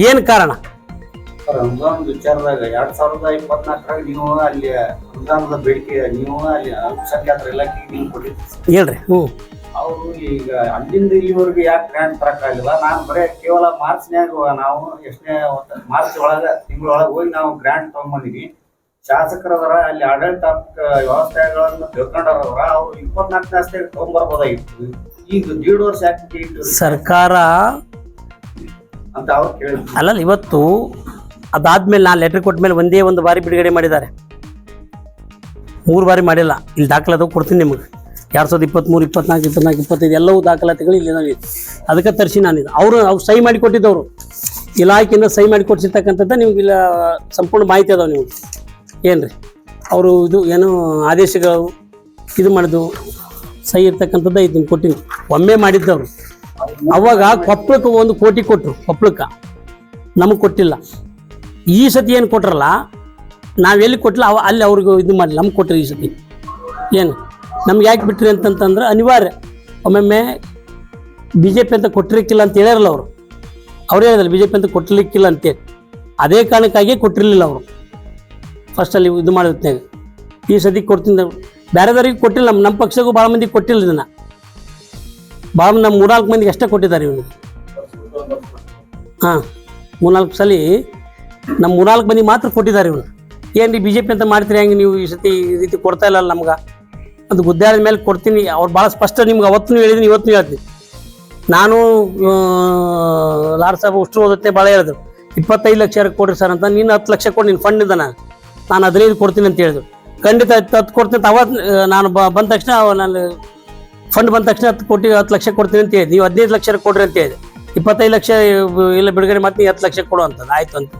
ಏನು ಕಾರಣ? ರಂಜಾನ್ ವಿಚಾರದಾಗ ಎರಡ್ ಸಾವಿರದ ಇಪ್ಪತ್ನಾಲ್ಕರಾಗ ನೀವು ಅಲ್ಲಿ ರಂಜಾನದ ಬೇಡಿಕೆ ನೀವು ಅಲ್ಲಿ ಅಲ್ಪಸಂಖ್ಯಾತರ ಇಲಾಖೆಗೆ ನೀವು ಕೊಟ್ಟಿದ್ದೀರಿ ಹೇಳ್ರಿ. ಹ್ಞೂ. ಅವರು ಈಗ ಅಲ್ಲಿಂದ ಇಲ್ಲಿವರೆಗೂ ಯಾಕೆ ಗ್ರ್ಯಾಂಡ್ ತರಕಾಗಿಲ್ಲ ನಾನು ಬರೀ ಕೇವಲ ಮಾರ್ಚ್ನ್ಯಾಗ ನಾವು ಎಷ್ಟನೇ ಮಾರ್ಚ್ ಒಳಗ ತಿಂಗಳೊಳಗೆ ಹೋಗಿ ನಾವು ಗ್ರ್ಯಾಂಡ್ ತಗೊಂಡ್ಬಂದಿವಿ ಶಾಸಕರದರ ಅಲ್ಲಿ ಆಡಳಿತಾತ್ಮಕ ವ್ಯವಸ್ಥೆಗಳನ್ನು ತಿಳ್ಕೊಂಡವ್ರ ಅವ್ರು ಇಪ್ಪತ್ನಾಲ್ಕನೇ ಅಷ್ಟೇ ತೊಗೊಂಬರ್ಬೋದಾಗಿತ್ತು. ಈಗ ದೀಡ್ ವರ್ಷ ಯಾಕೆ ಸರ್ಕಾರ ಅಂತ ಅವ್ರು ಕೇಳಿದ್ರು. ಅಲ್ಲಲ್ಲ ಇವತ್ತು ಅದಾದ್ಮೇಲೆ ನಾನು ಲೆಟರ್ ಕೊಟ್ಟ ಮೇಲೆ ಒಂದೇ ಒಂದು ಬಾರಿ ಬಿಡುಗಡೆ ಮಾಡಿದ್ದಾರೆ. ಮೂರು ಬಾರಿ ಮಾಡಿಲ್ಲ. ಇಲ್ಲಿ ದಾಖಲಾತಿ ಕೊಡ್ತೀನಿ ನಿಮಗೆ. ಎರಡು ಸಾವಿರದ ಇಪ್ಪತ್ತ್ಮೂರು ಇಪ್ಪತ್ನಾಲ್ಕು ಇಪ್ಪತ್ನಾಲ್ಕು, ಇಪ್ಪತ್ತೈದು ಎಲ್ಲವೂ ದಾಖಲಾತಿಗಳು ಇಲ್ಲಿ ನಾವು ಅದಕ್ಕೆ ತರಿಸಿ ನಾನಿದು ಅವರು ಅವ್ರು ಸಹಿ ಮಾಡಿ ಕೊಟ್ಟಿದ್ದವರು. ಇಲಾಖೆಯಿಂದ ಸಹಿ ಮಾಡಿ ಕೊಡ್ಸಿರ್ತಕ್ಕಂಥದ್ದು ನಿಮ್ಗೆ ಇಲ್ಲ, ಸಂಪೂರ್ಣ ಮಾಹಿತಿ ಅದಾವೆ ನೀವು ಏನು ರೀ ಅವರು ಇದು ಏನು ಆದೇಶಗಳು ಇದು ಮಾಡಿದ್ದು, ಸಹಿ ಇರ್ತಕ್ಕಂಥದ್ದು ಇದು ನಿಮ್ಗೆ ಕೊಟ್ಟಿನಿ. ಒಮ್ಮೆ ಮಾಡಿದ್ದವರು. ಅವಾಗ ಕೊಪ್ಪಳಕ್ಕೆ ಒಂದು ಕೋಟಿ ಕೊಟ್ಟರು ಕೊಪ್ಪಳಕ್ಕೆ. ನಮಗೆ ಕೊಟ್ಟಿಲ್ಲ. ಈ ಸತಿ ಏನು ಕೊಟ್ರಲ್ಲ, ನಾವು ಎಲ್ಲಿ ಕೊಟ್ಲ, ಅವ ಅಲ್ಲಿ ಅವ್ರಿಗೆ ಇದು ಮಾಡಲಿಲ್ಲ ನಮ್ಗೆ ಕೊಟ್ಟರು ಈ ಸತಿ. ಏನು? ನಮ್ಗೆ ಯಾಕೆ ಬಿಟ್ರಿ ಅಂತಂತಂದ್ರೆ ಅನಿವಾರ್ಯ. ಒಮ್ಮೊಮ್ಮೆ ಬಿ ಜೆ ಪಿ ಅಂತ ಕೊಟ್ಟಿರಕ್ಕಿಲ್ಲ ಅಂತ ಹೇಳಿರಲ್ಲ ಅವರು. ಅವ್ರು ಹೇಳಿದ್ರು ಬಿ ಜೆ ಪಿ ಅಂತ ಕೊಟ್ಟಿರ್ಲಿಕ್ಕಿಲ್ಲ ಅಂತೇಳಿ ಅದೇ ಕಾರಣಕ್ಕಾಗಿ ಕೊಟ್ಟಿರಲಿಲ್ಲ ಅವರು. ಫಸ್ಟಲ್ಲಿ ಇದು ಮಾಡಿದ್ನಾಗ ಈ ಸತಿ ಕೊಡ್ತೀನಿ ಬೇರೆದವ್ರಿಗೆ ಕೊಟ್ಟಿಲ್ಲ ನಮ್ಮ ನಮ್ಮ ಪಕ್ಷಕ್ಕೂ ಭಾಳ ಮಂದಿಗೆ ಕೊಟ್ಟಿಲ್ಲ ಇದನ್ನು. ಭಾಳ ನಮ್ಮ ಮೂರ್ನಾಲ್ಕು ಮಂದಿಗೆ ಅಷ್ಟೇ ಕೊಟ್ಟಿದ್ದಾರೆ ಇವನು. ಹಾಂ, ಮೂರ್ನಾಲ್ಕು ಸಲ ನಮ್ಮ ಮೂರ್ನಾಲ್ಕು ಮಂದಿ ಮಾತ್ರ ಕೊಟ್ಟಿದ್ದಾರೆ ಇವನು. ಏನು ರೀ ಬಿ ಜೆ ಪಿ ಅಂತ ಮಾಡ್ತೀರಿ? ಹೆಂಗೆ ನೀವು ಈ ಸತಿ ಈ ರೀತಿ ಕೊಡ್ತಾ ಇಲ್ಲ ನಮ್ಗೆ? ಅದು ಗುದ್ದಾಡಿದ ಮೇಲೆ ಕೊಡ್ತೀನಿ. ಅವ್ರು ಭಾಳ ಸ್ಪಷ್ಟ ನಿಮ್ಗೆ ಅವತ್ತು ಹೇಳಿದ್ದೀನಿ ಇವತ್ತು ಹೇಳ್ತೀನಿ ನಾನು ಲಾರ್ ಸಾಹೇಬ್ ಉಷ್ಟು ಓದುತ್ತೆ ಭಾಳ ಹೇಳಿದ್ರು. ಇಪ್ಪತ್ತೈದು ಲಕ್ಷ ಕೊಡ್ರಿ ಸರ್ ಅಂತ. ನೀನು ಹತ್ತು ಲಕ್ಷ ಕೊಡಿ ನಿನ್ನ ಫಂಡ್ ಇದ್ದಾನೆ ನಾನು ಹದಿನೈದು ಕೊಡ್ತೀನಿ ಅಂತ ಹೇಳಿದ್ರು. ಖಂಡಿತ ಹತ್ತು ಕೊಡ್ತೀನಿ. ಅವತ್ತು ನಾನು ಬಂದ ತಕ್ಷಣ, ನಾನು ಫಂಡ್ ಬಂದ ತಕ್ಷಣ ಹತ್ತು ಕೋಟಿ ಹತ್ತು ಲಕ್ಷ ಕೊಡ್ತೀನಿ ಅಂತ ಹೇಳಿದ್ದೆ ನೀವು ಹದಿನೈದು ಲಕ್ಷ ಕೊಡ್ರಿ ಅಂತ ಹೇಳಿದೆ ಇಪ್ಪತ್ತೈದು ಲಕ್ಷ ಇಲ್ಲ ಬಿಡುಗಡೆ ಮತ್ತೆ ಹತ್ತು ಲಕ್ಷ ಕೊಡು ಅಂತ ಆಯ್ತು ಅಂತ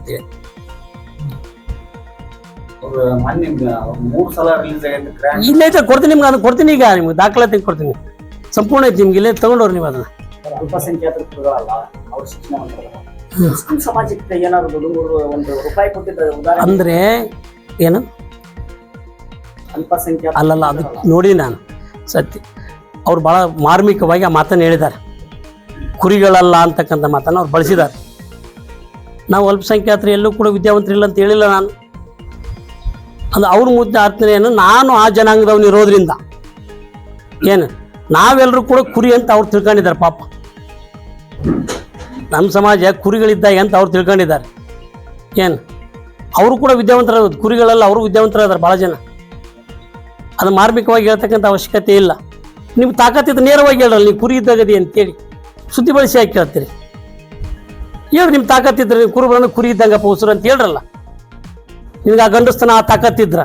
ಗ್ರ್ಯಾಂಡ್ ಇಲ್ಲ ಐತೆ ಕೊಡ್ತೀನಿ ನಿಮ್ಗೆ ಅದನ್ನ ಕೊಡ್ತೀನಿ ಈಗ ನಿಮ್ಗೆ ದಾಖಲಾತಿ ಕೊಡ್ತೀನಿ. ಸಂಪೂರ್ಣ ಐತಿ ನಿಮ್ಗೆ ಇಲ್ಲೇ ತಗೊಂಡವ್ರು ನೀವು ಅದನ್ನ. ಅಂದ್ರೆ ಏನು? ಅಲ್ಪಸಂಖ್ಯಾತ ಅಲ್ಲಲ್ಲ ಅದು ನೋಡಿ ನಾನು ಸತ್ಯ. ಅವ್ರು ಭಾಳ ಮಾರ್ಮಿಕವಾಗಿ ಆ ಮಾತನ್ನು ಹೇಳಿದ್ದಾರೆ. ಕುರಿಗಳಲ್ಲ ಅಂತಕ್ಕಂಥ ಮಾತನ್ನು ಅವ್ರು ಬಳಸಿದ್ದಾರೆ. ನಾವು ಅಲ್ಪಸಂಖ್ಯಾತರು ಎಲ್ಲೂ ಕೂಡ ವಿದ್ಯಾವಂತರಿಲ್ಲ ಅಂತ ಹೇಳಿಲ್ಲ ನಾನು. ಅದು ಅವ್ರ ಮುದ್ದೆ ಅರ್ಥನೇ ನಾನು ಆ ಜನಾಂಗದವನು ಇರೋದ್ರಿಂದ. ಏನು ನಾವೆಲ್ಲರೂ ಕೂಡ ಕುರಿ ಅಂತ ಅವ್ರು ತಿಳ್ಕೊಂಡಿದ್ದಾರೆ ಪಾಪ. ನಮ್ಮ ಸಮಾಜ ಕುರಿಗಳಿದ್ದಾಗ ಅಂತ ಅವ್ರು ತಿಳ್ಕೊಂಡಿದ್ದಾರೆ. ಏನು, ಅವರು ಕೂಡ ವಿದ್ಯಾವಂತರ ಕುರಿಗಳೆಲ್ಲ, ಅವರು ವಿದ್ಯಾವಂತರಾದಾರೆ ಭಾಳ ಜನ. ಅದು ಮಾರ್ಮಿಕವಾಗಿ ಹೇಳ್ತಕ್ಕಂಥ ಅವಶ್ಯಕತೆ ಇಲ್ಲ. ನಿಮ್ಗೆ ತಾಕತ್ತಿದ್ದು ನೇರವಾಗಿ ಹೇಳಲ್ಲ ನೀವು ಕುರಿ ಇದ್ದಾಗದಿ ಅಂತೇಳಿ. ಸುದ್ದಿ ಬಳಸಿ ಹಾಕಿ ಕೇಳ್ತೀರಿ. ಹೇಳ್ರಿ ನಿಮ್ಮ ತಾಕತ್ತಿದ್ರೆ ನೀವು ಕುರುಬರನ್ನು ಕುರಿ ಇದ್ದಂಗಪ್ಪ ಉಸಿರು ಅಂತ ಹೇಳ್ರಲ್ಲ. ನಿಮ್ಗೆ ಆ ಗಂಡಸ್ತನ ಆ ತಾಕತ್ತಿದ್ರ.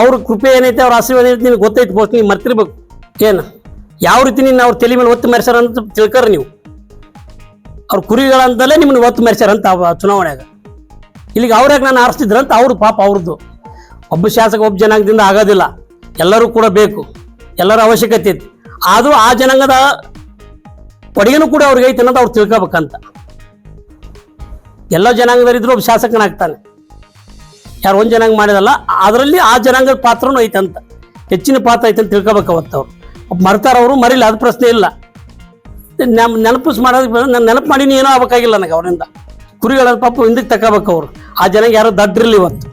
ಅವ್ರ ಕೃಪೆ ಏನೈತೆ, ಅವ್ರ ಆಶೀರ್ವಾದ ಏನೈತೆ ನಿಮ್ಗೆ ಗೊತ್ತೈತೆ ಪೋಸ್ಟ್, ನೀವು ಮರ್ತಿರ್ಬೇಕು. ಏನು? ಯಾವ ರೀತಿ ನಿನ್ನ ಅವ್ರ ತಲೆ ಮೇಲೆ ಒತ್ತು ಮೆರೆಸ್ಯಾರ ಅಂತ ತಿಳ್ಕರ್ ನೀವು. ಅವ್ರ ಕುರಿಗಳಂತಲೇ ನಿಮ್ಮನ್ನು ಒತ್ತು ಮೆರೆಸ್ಯಾರ ಅಂತ ಚುನಾವಣೆಯಾಗ. ಇಲ್ಲಿಗೆ ಅವ್ರ್ಯಾಗ ನಾನು ಅಂತ ಅವ್ರ ಪಾಪ ಅವ್ರದ್ದು ಒಬ್ಬ ಶಾಸಕ, ಒಬ್ಬ ಜನಾಂಗದಿಂದ ಆಗೋದಿಲ್ಲ. ಎಲ್ಲರೂ ಕೂಡ ಬೇಕು. ಎಲ್ಲರ ಅವಶ್ಯಕತೆ ಐತಿ. ಆದರೂ ಆ ಜನಾಂಗದ ಕೊಡುಗೆನೂ ಕೂಡ ಅವ್ರಿಗೆ ಐತೆ ಅನ್ನೋದು ಅವ್ರು ತಿಳ್ಕೊಬೇಕಂತ. ಎಲ್ಲ ಜನಾಂಗದವರಿದ್ರು ಒಬ್ಬ ಶಾಸಕನಾಗ್ತಾನೆ. ಯಾರು ಒಂದು ಜನಾಂಗ ಮಾಡಿದಲ್ಲ, ಅದರಲ್ಲಿ ಆ ಜನಾಂಗದ ಪಾತ್ರನೂ ಐತೆ ಅಂತ. ಹೆಚ್ಚಿನ ಪಾತ್ರ ಐತೆ ಅಂತ ತಿಳ್ಕೊಬೇಕು ಅವತ್ತು ಅವ್ರು. ಮರ್ತಾರ ಅವರು ಮರಿಲ್ಲ ಅದು ಪ್ರಶ್ನೆ ಇಲ್ಲ. ನೆನಪಿಸ್ ಮಾಡೋದಕ್ಕೆ ನಾನು ನೆನಪು ಮಾಡೀನಿ ಏನೋ ಆಗ್ಬೇಕಾಗಿಲ್ಲ ನನಗೆ ಅವರಿಂದ. ಕುರಿಗಳ ಪಾಪ ಹಿಂದಕ್ಕೆ ತಗೋಬೇಕು ಅವರು. ಆ ಜನಾಂಗ ಯಾರೋ ದಡ್ರಿಲ್ಲ ಇವತ್ತು.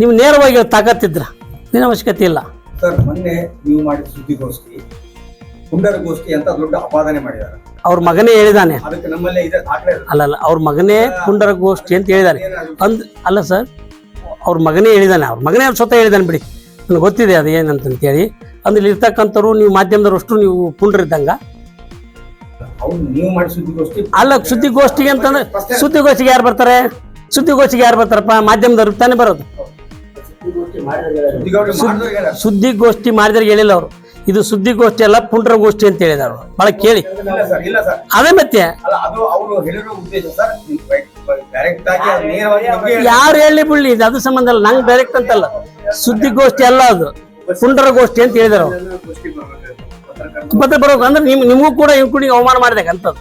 ನೀವು ನೇರವಾಗಿ ತಾಕತ್ತಿದ್ರ. ನಿನ್ನ ಅವಶ್ಯಕತೆ ಇಲ್ಲ. ಸರ್, ಮೊನ್ನೆ ನೀವು ಮಾಡಿದ ಸುದ್ದಿಗೋಷ್ಠಿ ಪುಂಡರಗೋಷ್ಠಿ ಅಂತ ದೊಡ್ಡ ಅಪಾದನೆ ಮಾಡಿದ್ದಾರೆ. ಅವ್ರ ಮಗನೇ ಹೇಳಿದಾನೆ. ಅಲ್ಲಲ್ಲ ಅವ್ರ ಮಗನೇ ಪುಂಡರ ಗೋಷ್ಠಿ ಅಂತ ಹೇಳಿದಾನೆ. ಅಂದ್ ಅಲ್ಲ ಸರ್ ಅವ್ರ ಮಗನೇ ಹೇಳಿದಾನೆ ಅವ್ರ ಮಗನೇ ಸ್ವತಃ ಹೇಳಿದಾನೆ ಬಿಡಿ. ನನಗೆ ಗೊತ್ತಿದೆ ಅದು ಏನಂತಂತೇಳಿ. ಅಂದ್ರೆ ಇಲ್ಲಿ ಇರ್ತಕ್ಕಂಥವ್ರು ನೀವು ಮಾಧ್ಯಮದವರು ಅಷ್ಟು ನೀವು ಪುಂಡ್ರಿದ್ದಂಗ ಅವ್ರು ಅಲ್ಲ ಸುದ್ದಿಗೋಷ್ಠಿಗೆ ಅಂತಂದ್ರೆ ಸುದ್ದಿಗೋಷ್ಠಿಗೆ ಯಾರು ಬರ್ತಾರೆ? ಸುದ್ದಿಗೋಷ್ಠಿಗೆ ಯಾರು ಬರ್ತಾರಪ್ಪ? ಮಾಧ್ಯಮದವರು ತಾನೇ ಬರೋದು. ಸುದ್ದಿಗೋಷ್ಠಿ ಮಾಡಿದ್ರೆ ಹೇಳಿಲ್ಲ ಅವರು. ಇದು ಸುದ್ದಿಗೋಷ್ಠಿ ಅಲ್ಲ, ಪುಂಡ್ರಗೋಷ್ಠಿ ಅಂತ ಹೇಳಿದಾರು ಬಹಳ ಕೇಳಿ. ಅದೇ ಮತ್ತೆ. ಯಾರು ಹೇಳಿ ಇದು ಅದು ಸಂಬಂಧ ಅಲ್ಲ, ನಂಗೆ ಡೈರೆಕ್ಟ್ ಅಂತಲ್ಲ. ಸುದ್ದಿಗೋಷ್ಠಿ ಅಲ್ಲ ಅದು. ಪುಂಡ್ರಗೋಷ್ಠಿ ಅಂತ ಹೇಳಿದಾರು ಮತ್ತೆ ಬರೋದು ಅಂದ್ರೆ ನಿಮ್ ನಿಮಗೂ ಕೂಡ ಕುಡಿ ಅವಮಾನ ಮಾಡಿದಾಗ ಅಂತದ್ದು.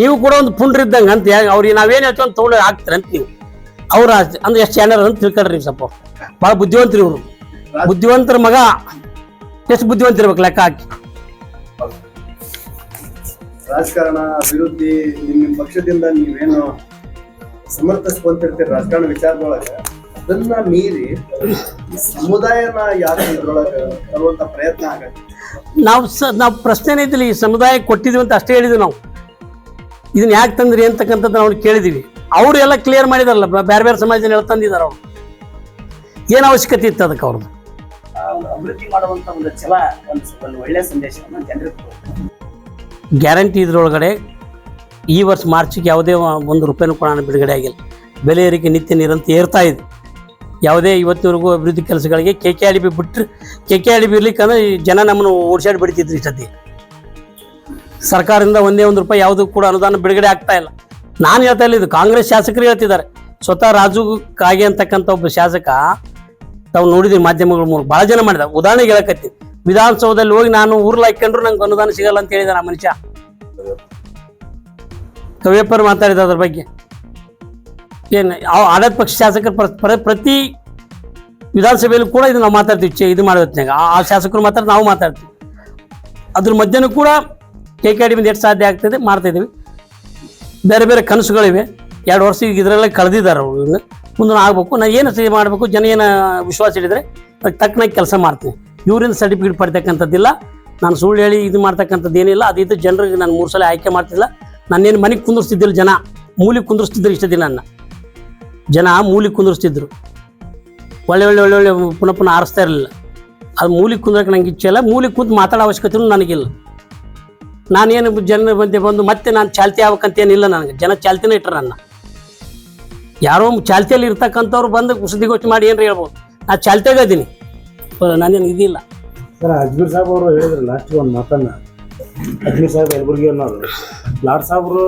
ನೀವು ಕೂಡ ಒಂದು ಪುಂಡ್ರ ಇದ್ದಂಗೆ ಅಂತ ಅವ್ರಿಗೆ ನಾವೇನು ಹೇಳ್ತೀವಿ ಅಂತ ತೊಗೊಂಡು ಹಾಕ್ತಾರೆ ಅಂತ ನೀವು. ಅವ್ರ ಅಂದ್ರೆ ಎಷ್ಟು ಚಾನಲ್ ಅಂತ ತಿಳ್ಕೊಳ್ರಿ ನೀವು ಸ್ವಲ್ಪ. ಭಾಳ ಬುದ್ಧಿವಂತರು ಇವರು. ಬುದ್ಧಿವಂತರ ಮಗ. ಎಷ್ಟು ಬುದ್ಧಿವಂತಿರ್ಬೇಕು ಲೆಕ್ಕ ಹಾಕಿ? ರಾಜಕಾರಣ ಅಭಿವೃದ್ಧಿ ನಿಮ್ಮ ನಿಮ್ ಪಕ್ಷದಿಂದ ನೀವೇನು ಸಮರ್ಥಿಸ್ಕೊಂತಿರ್ತೀರಿ ರಾಜಕಾರಣ ವಿಚಾರದೊಳಗ? ಅದನ್ನ ಮೀರಿ ಸಮುದಾಯನ ಯಾಕೆ ಇದ್ರೊಳಗ ತರುವಂತ ಪ್ರಯತ್ನ ಆಗತ್ತೆ. ನಾವು ಸ ನಾವು ಪ್ರಶ್ನೆ ಇದ್ದಿಲ್ಲ ಈ ಸಮುದಾಯ ಕೊಟ್ಟಿದ್ವಿ ಅಂತ ಅಷ್ಟೇ ಹೇಳಿದ್ವಿ ನಾವು. ಇದನ್ನ ಯಾಕೆ ತಂದ್ರಿ ಅಂತಕ್ಕಂಥದ್ದು ನಾವು ಕೇಳಿದೀವಿ. ಅವರು ಎಲ್ಲ ಕ್ಲಿಯರ್ ಮಾಡಿದಾರಲ್ಲ ಬೇರೆ ಬೇರೆ ಸಮಾಜದಲ್ಲಿ ಎಲ್ಲ ತಂದಿದ್ದಾರೆ ಅವರು. ಏನು ಅವಶ್ಯಕತೆ ಇತ್ತು ಅದಕ್ಕೆ ಅವ್ರದ್ದು? ಒಂದು ಅಭಿವೃದ್ಧಿ ಮಾಡುವಂತ ಒಂದು ಛಲ ಒಂದು ಒಂದು ಒಳ್ಳೆ ಸಂದೇಶವನ್ನು ಜನರಿಗೆ. ಗ್ಯಾರಂಟಿ ಇದ್ರೊಳಗಡೆ ಈ ವರ್ಷ ಮಾರ್ಚಿಗೆ ಯಾವುದೇ ಒಂದು ರೂಪಾಯಿನೂ ಕೂಡ ಬಿಡುಗಡೆ ಆಗಿಲ್ಲ. ಬೆಲೆ ಏರಿಕೆ, ನಿತ್ಯ ನಿರಂತರ ಏರ್ತಾ ಇದೆ. ಯಾವುದೇ ಇವತ್ತಿನವರೆಗೂ ಅಭಿವೃದ್ಧಿ ಕೆಲಸಗಳಿಗೆ ಕೆ ಕೆ ಆರ್ ಬಿ ಬಿಟ್ಟರೆ ಕೆ ಕೆ ಆರ್ ಬಿ ಇರ್ಲಿಕ್ಕಂದ್ರೆ ಜನ ನಮ್ಮನ್ನು ಓಡಿಸಾಡಿ ಬಿಡ್ತಿದ್ರು ಇಷ್ಟೊತ್ತಿ ಸರ್ಕಾರದಿಂದ ಒಂದೇ ಒಂದು ರೂಪಾಯಿ ಯಾವುದೂ ಕೂಡ ಅನುದಾನ ಬಿಡುಗಡೆ ಆಗ್ತಾ ಇಲ್ಲ. ನಾನು ಹೇಳ್ತಾ ಇಲ್ಲ ಇದು ಕಾಂಗ್ರೆಸ್ ಶಾಸಕರು ಹೇಳ್ತಿದ್ದಾರೆ. ಸ್ವತಃ ರಾಜು ಕಾಗೆ ಅಂತಕ್ಕಂಥ ಒಬ್ಬ ಶಾಸಕ ತಾವು ನೋಡಿದ್ರಿ ಮಾಧ್ಯಮಗಳ ಮೂಲಕ. ಬಹಳ ಜನ ಮಾಡಿದ ಉದಾಹರಣೆಗೆ ಹೇಳಕತ್ತಿ. ವಿಧಾನಸೌಧದಲ್ಲಿ ಹೋಗಿ ನಾನು ಊರ್ಲ ಹಾಕೊಂಡ್ರು ನಂಗೆ ಅನುದಾನ ಸಿಗಲ್ಲ ಅಂತ ಹೇಳಿದ ಆ ಮನುಷ್ಯ. ಕವಿಯಪ್ಪರು ಮಾತಾಡಿದ ಅದ್ರ ಬಗ್ಗೆ. ಏನು ಆಡಳಿತ ಪಕ್ಷ ಶಾಸಕರು ಪ್ರ- ಪ್ರ- ಪ್ರತಿ ವಿಧಾನಸಭೆಯಲ್ಲೂ ಕೂಡ ಇದು ನಾವು ಮಾತಾಡ್ತೀವಿ. ಇದು ಮಾಡೋತ್ನಾಗ ಆ ಶಾಸಕರು ಮಾತಾಡಿ ನಾವು ಮಾತಾಡ್ತೀವಿ. ಅದ್ರ ಮಧ್ಯನೂ ಕೂಡ ಕೆ ಕೆ ಡಿ ಎಷ್ಟು ಸಾಧ್ಯ ಆಗ್ತದೆ, ಮಾಡ್ತಾ ಇದ್ದೀವಿ. ಬೇರೆ ಬೇರೆ ಕನಸುಗಳಿವೆ. ಎರಡು ವರ್ಷ ಈಗ ಇದರಲ್ಲೇ ಕಳೆದಿದ್ದಾರೆ ಅವರು ಇನ್ನು ಮುಂದೆ ಆಗಬೇಕು ನಾನು ಏನು ಸರಿ ಮಾಡಬೇಕು, ಜನ ಏನು ವಿಶ್ವಾಸ ಹಿಡಿದ್ರೆ ಅದಕ್ಕೆ ತಕ್ಕನಾಗಿ ಕೆಲಸ ಮಾಡ್ತೀನಿ. ಇವರಿಂದ ಸರ್ಟಿಫಿಕೇಟ್ ಪಡಿತಕ್ಕಂಥದ್ದಿಲ್ಲ, ನಾನು ಸುಳ್ಳು ಹೇಳಿ ಇದು ಮಾಡ್ತಕ್ಕಂಥದ್ದು ಏನಿಲ್ಲ ಅದಿದ್ದು ಜನರಿಗೆ ನಾನು ಮೂರು ಸಲ ಆಯ್ಕೆ ಮಾಡ್ತಿಲ್ಲ. ನಾನೇನು ಮನೆಗೆ ಕುಂದಿರ್ಸ್ತಿದ್ದಿಲ್ಲ ಜನ, ಮೂಲಿಗೆ ಕುಂದಿರ್ಸ್ತಿದ್ರು ಇಷ್ಟ ದಿನ ನನ್ನ ಜನ ಮೂಲಿಗೆ ಕುಂದಿರ್ಸ್ತಿದ್ರು. ಒಳ್ಳೆ ಒಳ್ಳೆ ಒಳ್ಳೆ ಒಳ್ಳೆ ಪುನಃ ಪುನಃ ಆರಿಸ್ತಾ ಇರಲಿಲ್ಲ. ಅದು ಮೂಲಿಗೆ ಕುಂದ್ರಕ್ಕೆ ನಂಗೆ ಇಚ್ಛೆ ಇಲ್ಲ, ಮೂಲಿಗೆ ಕುಂತು ಮಾತಾಡೋ ಅವಶ್ಯಕತೆನೂ ನನಗಿಲ್ಲ. ನಾನೇನು ಜನ ಬಂದೆ ಬಂದು ಮತ್ತೆ ನಾನು ಚಾಲ್ತಿ ಆಗ್ಬೇಕಂತೇನಿಲ್ಲ ನನಗೆ, ಜನ ಚಾಲ್ತಿನೇ ಇಟ್ಟರು ನನ್ನ. ಯಾರೋ ಚಾಲ್ತಿಯಲ್ಲಿ ಇರ್ತಕ್ಕಂಥವ್ರು ಬಂದು ಸುದ್ದಿಗೋಷ್ಠಿ ಮಾಡಿ ಏನ್ರಿ ಹೇಳ್ಬೋದು? ನಾ ಚಾಲ್ತಿಯಾಗ ಇದೀನಿ ನಾನೇನು ಇದಿಲ್ಲ. ಸರ್, ಅಜ್ಮೀರ್ ಸಾಹೇಬ್ ಅವರು ಹೇಳಿದ್ರು ಲಾಸ್ಟ್ ಒಂದು ಮಾತನ್ನ. ಅಜ್ಮೀರ್ ಸಾಹೇಬ್ ಯಲಬುರ್ಗಿ ಅನ್ನೋರು ಲಾಡ್ ಸಾಹೇಬ್ರು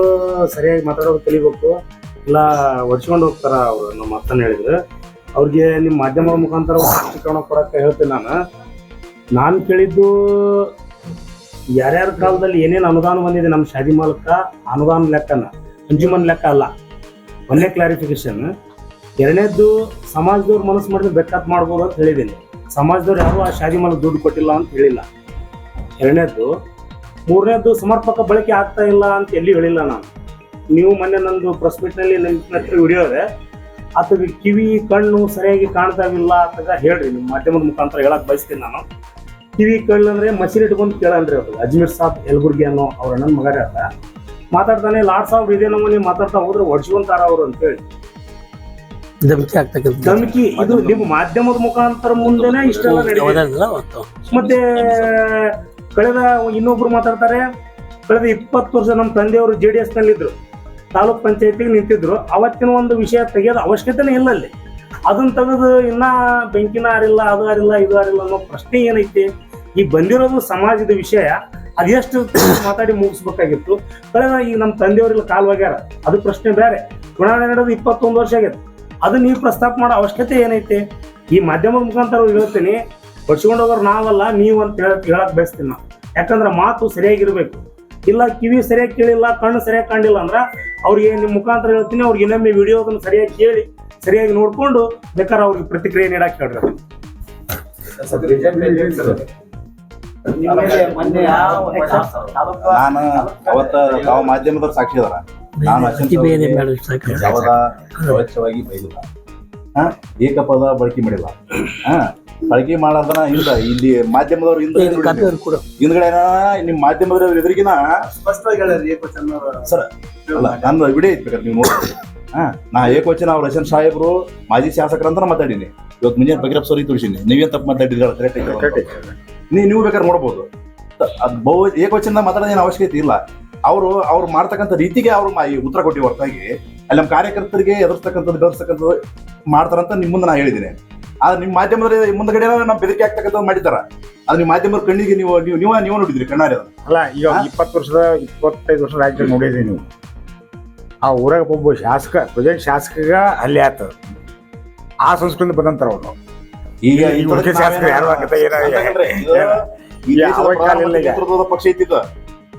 ಸರಿಯಾಗಿ ಮಾತಾಡೋದು ಕಲಿಬೇಕು, ಇಲ್ಲ ಒಡ್ಸ್ಕೊಂಡು ಹೋಗ್ತಾರ ಅವರು ನಮ್ಮ ಮಾತನ್ನ ಹೇಳಿದ್ರು. ಅವ್ರಿಗೆ ನಿಮ್ಮ ಮಾಧ್ಯಮದ ಮುಖಾಂತರ ಶಿಕ್ಷಣ ಕೊಡಕ್ಕೆ ಹೇಳ್ತೀನಿ ನಾನು. ನಾನು ಕೇಳಿದ್ದು, ಯಾರ್ಯಾರ ಕಾಲದಲ್ಲಿ ಏನೇನು ಅನುದಾನ ಬಂದಿದೆ ನಮ್ಮ ಶಾದಿ ಮಾಲಕ ಅನುದಾನ ಲೆಕ್ಕನ, ಅಂಜುಮನ್ ಲೆಕ್ಕ ಅಲ್ಲ. ಒಂದೇ ಕ್ಲಾರಿಫಿಕೇಶನ್ ಎರಡನೇದ್ದು, ಸಮಾಜದವ್ರು ಮನಸ್ಸು ಮಾಡಿದ್ರೆ ಬೆಕ್ಕಪ್ ಮಾಡ್ಬೋದು ಅಂತ ಹೇಳಿದ್ದೀನಿ. ಸಮಾಜದವ್ರು ಯಾರು ಆ ಶಾದಿ ಮೇಲೆ ದುಡ್ಡು ಕೊಟ್ಟಿಲ್ಲ ಅಂತ ಹೇಳಿಲ್ಲ. ಎರಡನೇದ್ದು, ಮೂರನೇದ್ದು, ಸಮರ್ಪಕ ಬಳಕೆ ಆಗ್ತಾ ಇಲ್ಲ ಅಂತ ಎಲ್ಲಿ ಹೇಳಿಲ್ಲ ನಾನು. ನೀವು ಮೊನ್ನೆ ನಂದು ಪ್ರೆಸ್ ಮೀಟ್ನಲ್ಲಿ ನನ್ನ ವಿಡಿಯೋ ಇದೆ. ಆತಗ ಕಿವಿ, ಕಣ್ಣು ಸರಿಯಾಗಿ ಕಾಣ್ತಾವಿಲ್ಲ ಅಂತ ಹೇಳ್ರಿ, ನಿಮ್ಮ ಮಾಧ್ಯಮದ ಮುಖಾಂತರ ಹೇಳಕ್ ಬಯಸ್ತೀನಿ ನಾನು. ಕಿವಿ, ಕಣ್ಣು ಅಂದ್ರೆ ಮಸೀರಿ ಇಟ್ಕೊಂಡು ಕೇಳನ್ರಿ ಅವ್ರು ಅಜ್ಮೀರ್ ಸಾಬ್ ಯಲಬುರ್ಗಿ ಅನ್ನೋ ಅವ್ರ ನನ್ನ ಮಗ ಅಂತ ಮಾತಾಡ್ತಾನೆ ಲಾಡ್ ಸಾವಿರ ಇದೇ ನಮ್ಮನೆ ಮಾತಾಡ್ತಾ ಹೋದ್ರೆ ಹೊಡ್ಸ್ಕೊಂತಾರ ಅವ್ರು ಅಂತೇಳಿ. ಧಮಕಿ ಆಗ್ತಕ್ಕಂಥ ಧಮಕಿ ಇದು ನಿಮ್ಮ ಮಾಧ್ಯಮದ ಮುಖಾಂತರ ಮುಂದೆನೆ ಇಷ್ಟೆಲ್ಲ ಯಾವುದಾದ್ರಲ್ಲ ಮತ್ತೆ ಕಳೆದ ಇನ್ನೊಬ್ರು ಮಾತಾಡ್ತಾರೆ ಕಳೆದ ಇಪ್ಪತ್ತು ವರ್ಷ ನಮ್ಮ ತಂದೆಯವರು ಜೆ ಡಿ ಎಸ್ ನಲ್ಲಿದ್ರು. ತಾಲೂಕ್ ಪಂಚಾಯತಿಗೆ ನಿಂತಿದ್ರು. ಅವತ್ತಿನ ಒಂದು ವಿಷಯ ತೆಗೆಯೋದು ಅವಶ್ಯಕತೆನೇ ಇಲ್ಲ ಅಲ್ಲಿ. ಅದನ್ನ ತೆಗೆದು ಇನ್ನ ಬೆಂಕಿನ ಆರಿಲ್ಲ ಅದು ಆರಿಲ್ಲ ಇದು ಆರಿಲ್ಲ ಅನ್ನೋ ಪ್ರಶ್ನೆ ಏನೈತಿ? ಈ ಬಂದಿರೋದು ಸಮಾಜದ ವಿಷಯ. ಅದೆಷ್ಟು *coughs* ಮಾತಾಡಿ ಮುಗಿಸ್ಬೇಕಾಗಿತ್ತು. ಕಳೆದ ಈಗ ನಮ್ಮ ತಂದೆಯವರೆಲ್ಲ ಕಾಲ್ ಹೋಗ್ಯಾರ ಅದು ಪ್ರಶ್ನೆ ಬೇರೆ. ಚುನಾವಣೆ ನಡೆದು ಇಪ್ಪತ್ತೊಂದು ವರ್ಷ ಆಗೈತೆ. ಅದು ನೀವು ಪ್ರಸ್ತಾಪ ಮಾಡೋ ಅವಶ್ಯಕತೆ ಏನೈತೆ? ಈ ಮಾಧ್ಯಮದ ಮುಖಾಂತರ ಹೇಳ್ತೀನಿ. ಹೊಡ್ಸ್ಕೊಂಡು ಹೋಗೋರು ನಾವಲ್ಲ, ನೀವು ಅಂತ ಹೇಳಕ್ ಬಯಸ್ತೀನಿ ನಾವು ಯಾಕಂದ್ರೆ ಮಾತು ಸರಿಯಾಗಿರ್ಬೇಕು ಇಲ್ಲ ಕಿವಿ ಸರಿಯಾಗಿ ಕೇಳಿಲ್ಲ, ಕಣ್ಣು ಸರಿಯಾಗಿ ಕಾಣಿಲ್ಲ ಅಂದ್ರೆ ಅವ್ರಿಗೆ ನಿಮ್ಮ ಮುಖಾಂತರ ಹೇಳ್ತೀನಿ. ಅವ್ರಿಗೆ ಇನ್ನೊಮ್ಮೆ ವಿಡಿಯೋದನ್ನು ಸರಿಯಾಗಿ ಕೇಳಿ, ಸರಿಯಾಗಿ ನೋಡ್ಕೊಂಡು ಬೇಕಾದ್ರೆ ಅವ್ರಿಗೆ ಪ್ರತಿಕ್ರಿಯೆ ನೀಡಕ್ ಹೇಳ್ರಿ. ನಾನು ಅವತ್ತ ತಾವು ಮಾಧ್ಯಮದವ್ರು ಸಾಕ್ಷಿ ಅದಾರ. ನಾನು ಸ್ವಚ್ಛವಾಗಿ ಬೈದಿಲ್ಲ. ಹಾ? ಏಕಪದ ಬಳಕೆ ಮಾಡಿಲ್ಲ. ಹಾ? ಬಳಕೆ ಮಾಡೋದನ್ನ ಹಿಂದ ಇಲ್ಲಿ ಮಾಧ್ಯಮದವ್ರು ಹಿಂದೆ ಹಿಂದ್ಗಡೆ ನಿಮ್ ಮಾಧ್ಯಮದವ್ರ ಎದುರಿಗಿನ ಸ್ಪಷ್ಟವಾಗಿ ಸರ್ ಅಲ್ಲ ನಂದು ವಿಡಿಯೋ ಐತಿ ಬೇಕಾದ್ರೆ ನೀವು ನೋಡಿ ಹಾ? ನಾ ಏಕವಚನ ಅವ್ರ ಹಸನ್ ಸಾಹೇಬ್ರು ಮಾಜಿ ಶಾಸಕರಂತ ಅಂತ ಮಾತಾಡೀನಿ. ಇವತ್ತು ಮುಂಜಾನೆ ಬಗಿರಪ್ಪ ಸರಿ ತುಳಿಸೀನಿ ನೀವೇನ್ ತಪ್ಪು ಮಾತಾಡಿದ್ರೆ ಕರೆಕ್ಟ್ ನೀ ನೀವು ಬೇಕಾದ್ರೆ ನೋಡ್ಬೋದು. ಅದು ಬಹು ಏಕವಚನ ಏನು ಅವಶ್ಯಕತೆ ಇಲ್ಲ. ಅವರು ಅವ್ರು ಮಾಡ್ತಕ್ಕಂಥ ರೀತಿಗೆ ಅವರು ಉತ್ತರ ಕೊಟ್ಟಿ ಹೊರತಾಗಿ. ಅಲ್ಲಿ ನಮ್ಮ ಕಾರ್ಯಕರ್ತರಿಗೆ ಎದುರಿಸ್ತಕ್ಕಂಥದ್ದು ಬೆದರ್ಸ್ತಕ್ಕಂಥದ್ದು ಮಾಡ್ತಾರಂತ ನಿಮ್ಮ ಮುಂದೆ ನಾ ಹೇಳಿದ್ದೀನಿ. ಆದ್ರೆ ನಿಮ್ಮ ಮಾಧ್ಯಮದಲ್ಲಿ ಮುಂದಗಡೆ ನಮ್ಮ ಬೆದರಿಕೆ ಆಗ್ತಕ್ಕಂಥದ್ದು ಮಾಡಿದ್ದಾರೆ? ಅದು ನಿಮ್ಮ ಮಾಧ್ಯಮದ ಕಣ್ಣಿಗೆ ನೀವು ನೀವು ನೀವು ನೀವು ನೋಡಿದ್ರಿ ಕಣ್ಣಾರೆ ಅಲ್ಲ ಈಗ ಇಪ್ಪತ್ತು ವರ್ಷದ ಇಪ್ಪತ್ತೈದು ವರ್ಷದ ರಾಜ್ಯ ನೋಡಿದ್ರಿ ನೀವು. ಆ ಊರಾಗ ಒಬ್ಬ ಶಾಸಕ ಪ್ರೆಸೆಂಟ್ ಶಾಸಕಗ ಅಲ್ಲಿ ಆತ. ಆ ಸಂಸ್ಕೃತಿ ಬಂದಂತಾರ ಅವರು. ಈಗ ಈ ಉಳ್ಕೆ ಶಾಸಕರು ಯಾರು ಅಂತ ಏನೋ ಇದು ಈ ಈ ದೇಶದ ಅವಾಗ ಕಾಲ ಇಲ್ಲ ಈಗ. ನೇತೃತ್ವದ ಪಕ್ಷ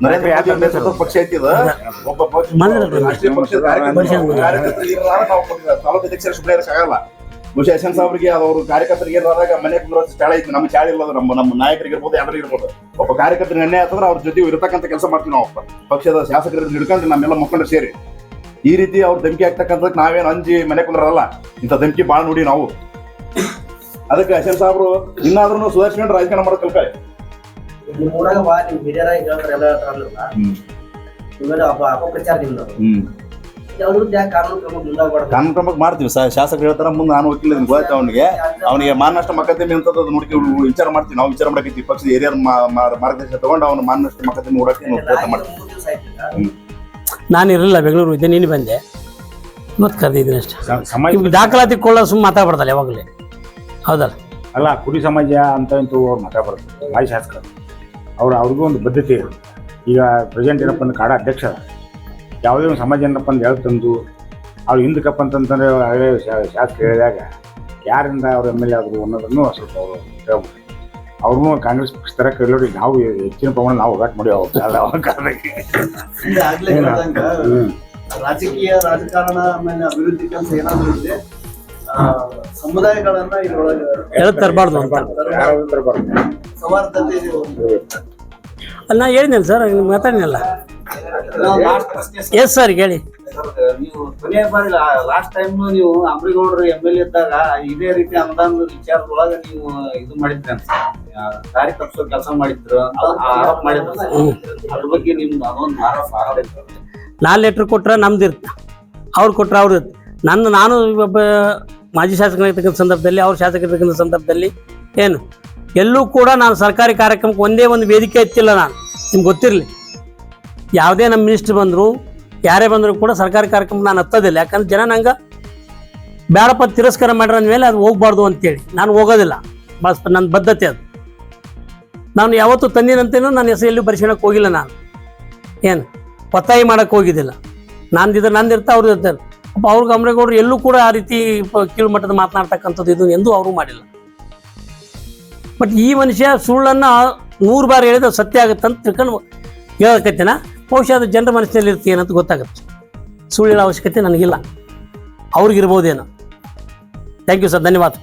ನರೇಂದ್ರ ಮೋದಿ ಅವ್ರ ನೇತೃತ್ವದ ಪಕ್ಷ ಇದು ಒಬ್ಬ ಪಕ್ಷ ರಾಷ್ಟ್ರೀಯ ಪಕ್ಷದ ಕಾರ್ಯಕರ್ತರು ಕಾರ್ಯಕರ್ತರು ಇರೋರಾಗ ನಾವು ತಾಲೂಕು ಅಧ್ಯಕ್ಷರ ಸುಮ್ಮನೆ ಇರಕ್ಕಾಗಲ್ಲ ಬಹುಶಃ ಯಶವಂತ ಸಾಬ್ರಿಗೆ ಅವ್ರ ಕಾರ್ಯಕರ್ತರಿಗೆ ಏನಾದಾಗ ಮನೆ ಕುಂದ್ರ ಚಾಳ ಐತಿ. ನಮ್ಮ ಚಾಳ ಇಲ್ಲ ಅದು ನಮ್ಮ ನಮ್ಮ ನಾಯಕರಿಗೆ ಇರ್ಬೋದು ಯಾರು ಇರ್ಬೋದು. ಒಬ್ಬ ಕಾರ್ಯಕರ್ತರಿಗೆ ಅನ್ಯಾಯ ಆತಂದ್ರೆ ಅವ್ರ ಜೊತೆ ಇರತಕ್ಕಂತ ಕೆಲಸ ಮಾಡ್ತೀವಿ ನಾವು ಒಬ್ಬ ಪಕ್ಷದ ಶಾಸಕರನ್ನ ಹಿಡ್ಕೊಂಡು ನಮ್ಮೆಲ್ಲ ಮುಖಂಡರು ಸೇರಿ. ಈ ರೀತಿ ಅವ್ರ ಧಮಕಿ ಆಗ್ತಕ್ಕಂಥದ್ದು ನಾವೇನು ಅಂಜಿ ಮನೆ ಕುಂದ್ರಲ್ಲ. ಇಂಥ ಧಮಕಿ ಭಾಳ ನೋಡಿ ನಾವು. ಅದಕ್ಕೆ ಯಶವಂತ ಸಾಬ್ರು ಇನ್ನಾದ್ರೂ ಸುಧಾರಿಸ್ಕೊಂಡು ರಾಜಕಾರಣ ಮಾಡೋದು ಕಲ್ಕಾರೆ ನಿಮ್ಮ ಊರಾಗ ಬಾ ನಿಮ್ ಹಿರಿಯರಾಗಿ ಹೇಳ್ತಾರೆ ಎಲ್ಲ ಹೇಳ್ತಾರಲ್ಲ ಹ್ಮ್. ನಿಮ್ಮೆಲ್ಲ ಅಪ ಅಪಪ್ರಚಾರ ನಿಮ್ದು. ಹ್ಮ್. ಯಾವ್ದು ಯಾಕೆ ಕಾನೂನು ಕ್ರಮ ಮುಂದಾಗ್ಬಾರ್ದು. ಕಾನೂನು ಕ್ರಮಕ್ಕೆ ಮಾಡ್ತೀವಿ. ಸರ್ ಶಾಸಕರು ಹೇಳ್ತಾರ ಮುಂದೆ ನಾನು ವಕೀಲ ಗೊತ್ತ ಅವನಿಗೆ? ಅವನಿಗೆ ಮಾನನಷ್ಟ ಮಕ್ಕದ್ದಮೆ ಅಂತ ನೋಡ್ಕೊ ವಿಚಾರ ಮಾಡ್ತೀವಿ. ನಾವು ವಿಚಾರ ಮಾಡಕ್ಕೆ ಪಕ್ಷದ ಹಿರಿಯರ ಮಾರ್ಗದರ್ಶನ ತಗೊಂಡು ಅವನು ಮಾನನಷ್ಟ ಮಕ್ಕದ್ದಮೆ ನೋಡಕ್ಕೆ ಪ್ರಯತ್ನ ಮಾಡ್ತೀವಿ. ನಾನು ಇರಲಿಲ್ಲ ಬೆಂಗಳೂರು ಇದ್ದೆ ನೀನು ಬಂದೆ. ಮತ್ತೆ ಕರೆದಿದ್ದೀನಿ ಅಷ್ಟೇ. ದಾಖಲಾತಿ ಕೊಳ್ಳೋ ಸುಮ್ಮನೆ ಮಾತಾಡ್ಬಾರ್ದಲ್ಲ ಯಾವಾಗಲೇ. ಹೌದಲ್ಲ? ಅಲ್ಲ ಕುಡಿ ಸಮಾಜ ಅಂತ ಅಂತೂ ಅವ್ರು ಮಾತಾಡ್ಬಾರ್ದು ಮಾಜಿ ಶಾಸಕರು ಅವ್ರು ಅವ್ರಿಗೂ ಒಂದು ಬದ್ಧತೆ ಇರೋದು ಈಗ ಪ್ರೆಸಿಡೆಂಟ್ ಏನಪ್ಪ ಅಂದ್ರೆ ಕಾಡ ಅಧ್ಯಕ್ಷ. ಯಾವುದೇ ಒಂದು ಸಮಾಜ ಏನಪ್ಪ ಅಂದ್ರೆ ಹೇಳ್ ತಂದು ಅವ್ರು ಹಿಂದಕ್ಕಪ್ಪ ಅಂತಂತಂದ್ರೆ ಹಳೆ ಶಾ- ಶಾಸಕರು ಹೇಳಿದಾಗ ಯಾರಿಂದ ಅವ್ರು ಎಂ ಎಲ್ ಎ ಆದರು ಅನ್ನೋದನ್ನು ಸ್ವಲ್ಪ ಅವರು ಹೇಳ್ಬೋದು. ಅವ್ರನ್ನೂ ಕಾಂಗ್ರೆಸ್ ಪಕ್ಷ ತರ ಕೈಲೋಡಿ ನಾವು ಹೆಚ್ಚಿನ ಪ್ರಮಾಣ ನಾವು ಹೋರಾಟ ಮಾಡಿ ಅವ್ರು ಕಾರಣಕ್ಕೆ ಆಗ್ಲೇ ರಾಜಕೀಯ ರಾಜಕಾರಣ ಆಮೇಲೆ ಅಭಿವೃದ್ಧಿ ಕೆಲಸ ಏನಾದರೂ ಇದೆ ಸಮುದಾಯಗಳನ್ನ ಇದ್ರೊಳಗೆ ತರಬಾರ್ದು ಅಂತ. ಸೌಹಾರ್ದತೆ ಅಲ್ಲಿ ನಾ ಹೇಳಿದ್ನಲ್ಲ ಸರ್ ಮಾತಾಡಿನಲ್ಲ ಎಸ್ ಸರ್ ಹೇಳಿ. ನೀವು ಕೊನೆಯ ಬಾರಿ ಲಾಸ್ಟ್ ಟೈಮ್ ನೀವು ಅಂಬ್ರಿಗೌಡರು ಎಂ ಎಲ್ ಇದ್ದಾಗ ಇದೇ ರೀತಿ ಅನುದಾನದ ವಿಚಾರದೊಳಗ ನೀವು ಇದು ಮಾಡಿದ್ರಿ ಅಂತ. ದಾರಿ ತಪ್ಪಿಸೋ ಕೆಲಸ ಮಾಡಿದ್ರು ಅಂತ ಆರೋಪ ಮಾಡಿದ್ರು ಅದ್ರ ಬಗ್ಗೆ ನಿಮ್ದು ಅದೊಂದು ಆರೋಪ ಆರೋಪ ಇತ್ತು. ನಾನು ಲೆಟ್ರ್ ಕೊಟ್ರೆ ನಮ್ದು ಇರುತ್ತೆ ಅವ್ರು ಕೊಟ್ರೆ ಅವ್ರು ಇರುತ್ತೆ ನನ್ನ ನಾನು ಒಬ್ಬ ಮಾಜಿ ಶಾಸಕನಾಗಿರ್ತಕ್ಕಂಥ ಸಂದರ್ಭದಲ್ಲಿ, ಅವ್ರ ಶಾಸಕರಿರ್ತಕ್ಕಂಥ ಸಂದರ್ಭದಲ್ಲಿ ಏನು? ಎಲ್ಲೂ ಕೂಡ ನಾನು ಸರ್ಕಾರಿ ಕಾರ್ಯಕ್ರಮಕ್ಕೆ ಒಂದೇ ಒಂದು ವೇದಿಕೆ ಎತ್ತಿಲ್ಲ ನಾನು. ನಿಮ್ಗೆ ಗೊತ್ತಿರಲಿ. ಯಾವುದೇ ನಮ್ಮ ಮಿನಿಸ್ಟ್ರ್ ಬಂದರು, ಯಾರೇ ಬಂದರೂ ಕೂಡ ಸರ್ಕಾರಿ ಕಾರ್ಯಕ್ರಮ ನಾನು ಹತ್ತೋದಿಲ್ಲ. ಯಾಕಂದ್ರೆ ಜನ ನಂಗೆ ಬೇಡಪ್ಪ ತಿರಸ್ಕಾರ ಮಾಡ್ರ ಮೇಲೆ ಅದು ಹೋಗ್ಬಾರ್ದು ಅಂತೇಳಿ. ನಾನು ಹೋಗೋದಿಲ್ಲ. ಬಸ್, ನನ್ನ ಬದ್ಧತೆ ಅದು. ನಾನು ಯಾವತ್ತೂ ತಂದಿನಂತೇನೂ ನನ್ನ ಹೆಸರು ಎಲ್ಲೂ ಬರ್ಸ್ಕೊಳಕ್ಕೆ ಹೋಗಿಲ್ಲ ನಾನು. ಏನು? ಒತ್ತಾಯ ಮಾಡೋಕ್ಕೆ ಹೋಗಿದ್ದಿಲ್ಲ. ನಂದಿದ್ರೆ ನಂದಿರ್ತಾ ಅವ್ರದ್ದು ಇರ್ತಾರೆ. ಅಪ್ಪ ಅವ್ರಿಗೆ ಅಮ್ರೇಗೌಡರು ಎಲ್ಲೂ ಕೂಡ ಆ ರೀತಿ ಕೀಳುಮಟ್ಟದ ಕೀಳು ಮಟ್ಟದ ಮಾತನಾಡ್ತಕ್ಕಂಥದ್ದು ಇದು ಎಂದೂ ಅವರು ಮಾಡಿಲ್ಲ. ಬಟ್ ಈ ಮನುಷ್ಯ ಸುಳ್ಳನ್ನು ನೂರು ಬಾರಿ ಹೇಳಿದ ಸತ್ಯ ಆಗುತ್ತೆ ಅಂತ ತಿಳ್ಕೊಂಡು ಹೇಳಕತ್ತೇನ? ಬಹುಶಃ ಅದು ಜನರ ಮನಸ್ಸಿನಲ್ಲಿ ಇರ್ತೀವಿ ಏನಂತ ಗೊತ್ತಾಗುತ್ತೆ. ಸುಳ್ಳಿನ ಅವಶ್ಯಕತೆ ನನಗಿಲ್ಲ. ಅವ್ರಿಗಿರ್ಬೋದೇನೋ. ಥ್ಯಾಂಕ್ ಯು ಸರ್ ಧನ್ಯವಾದ.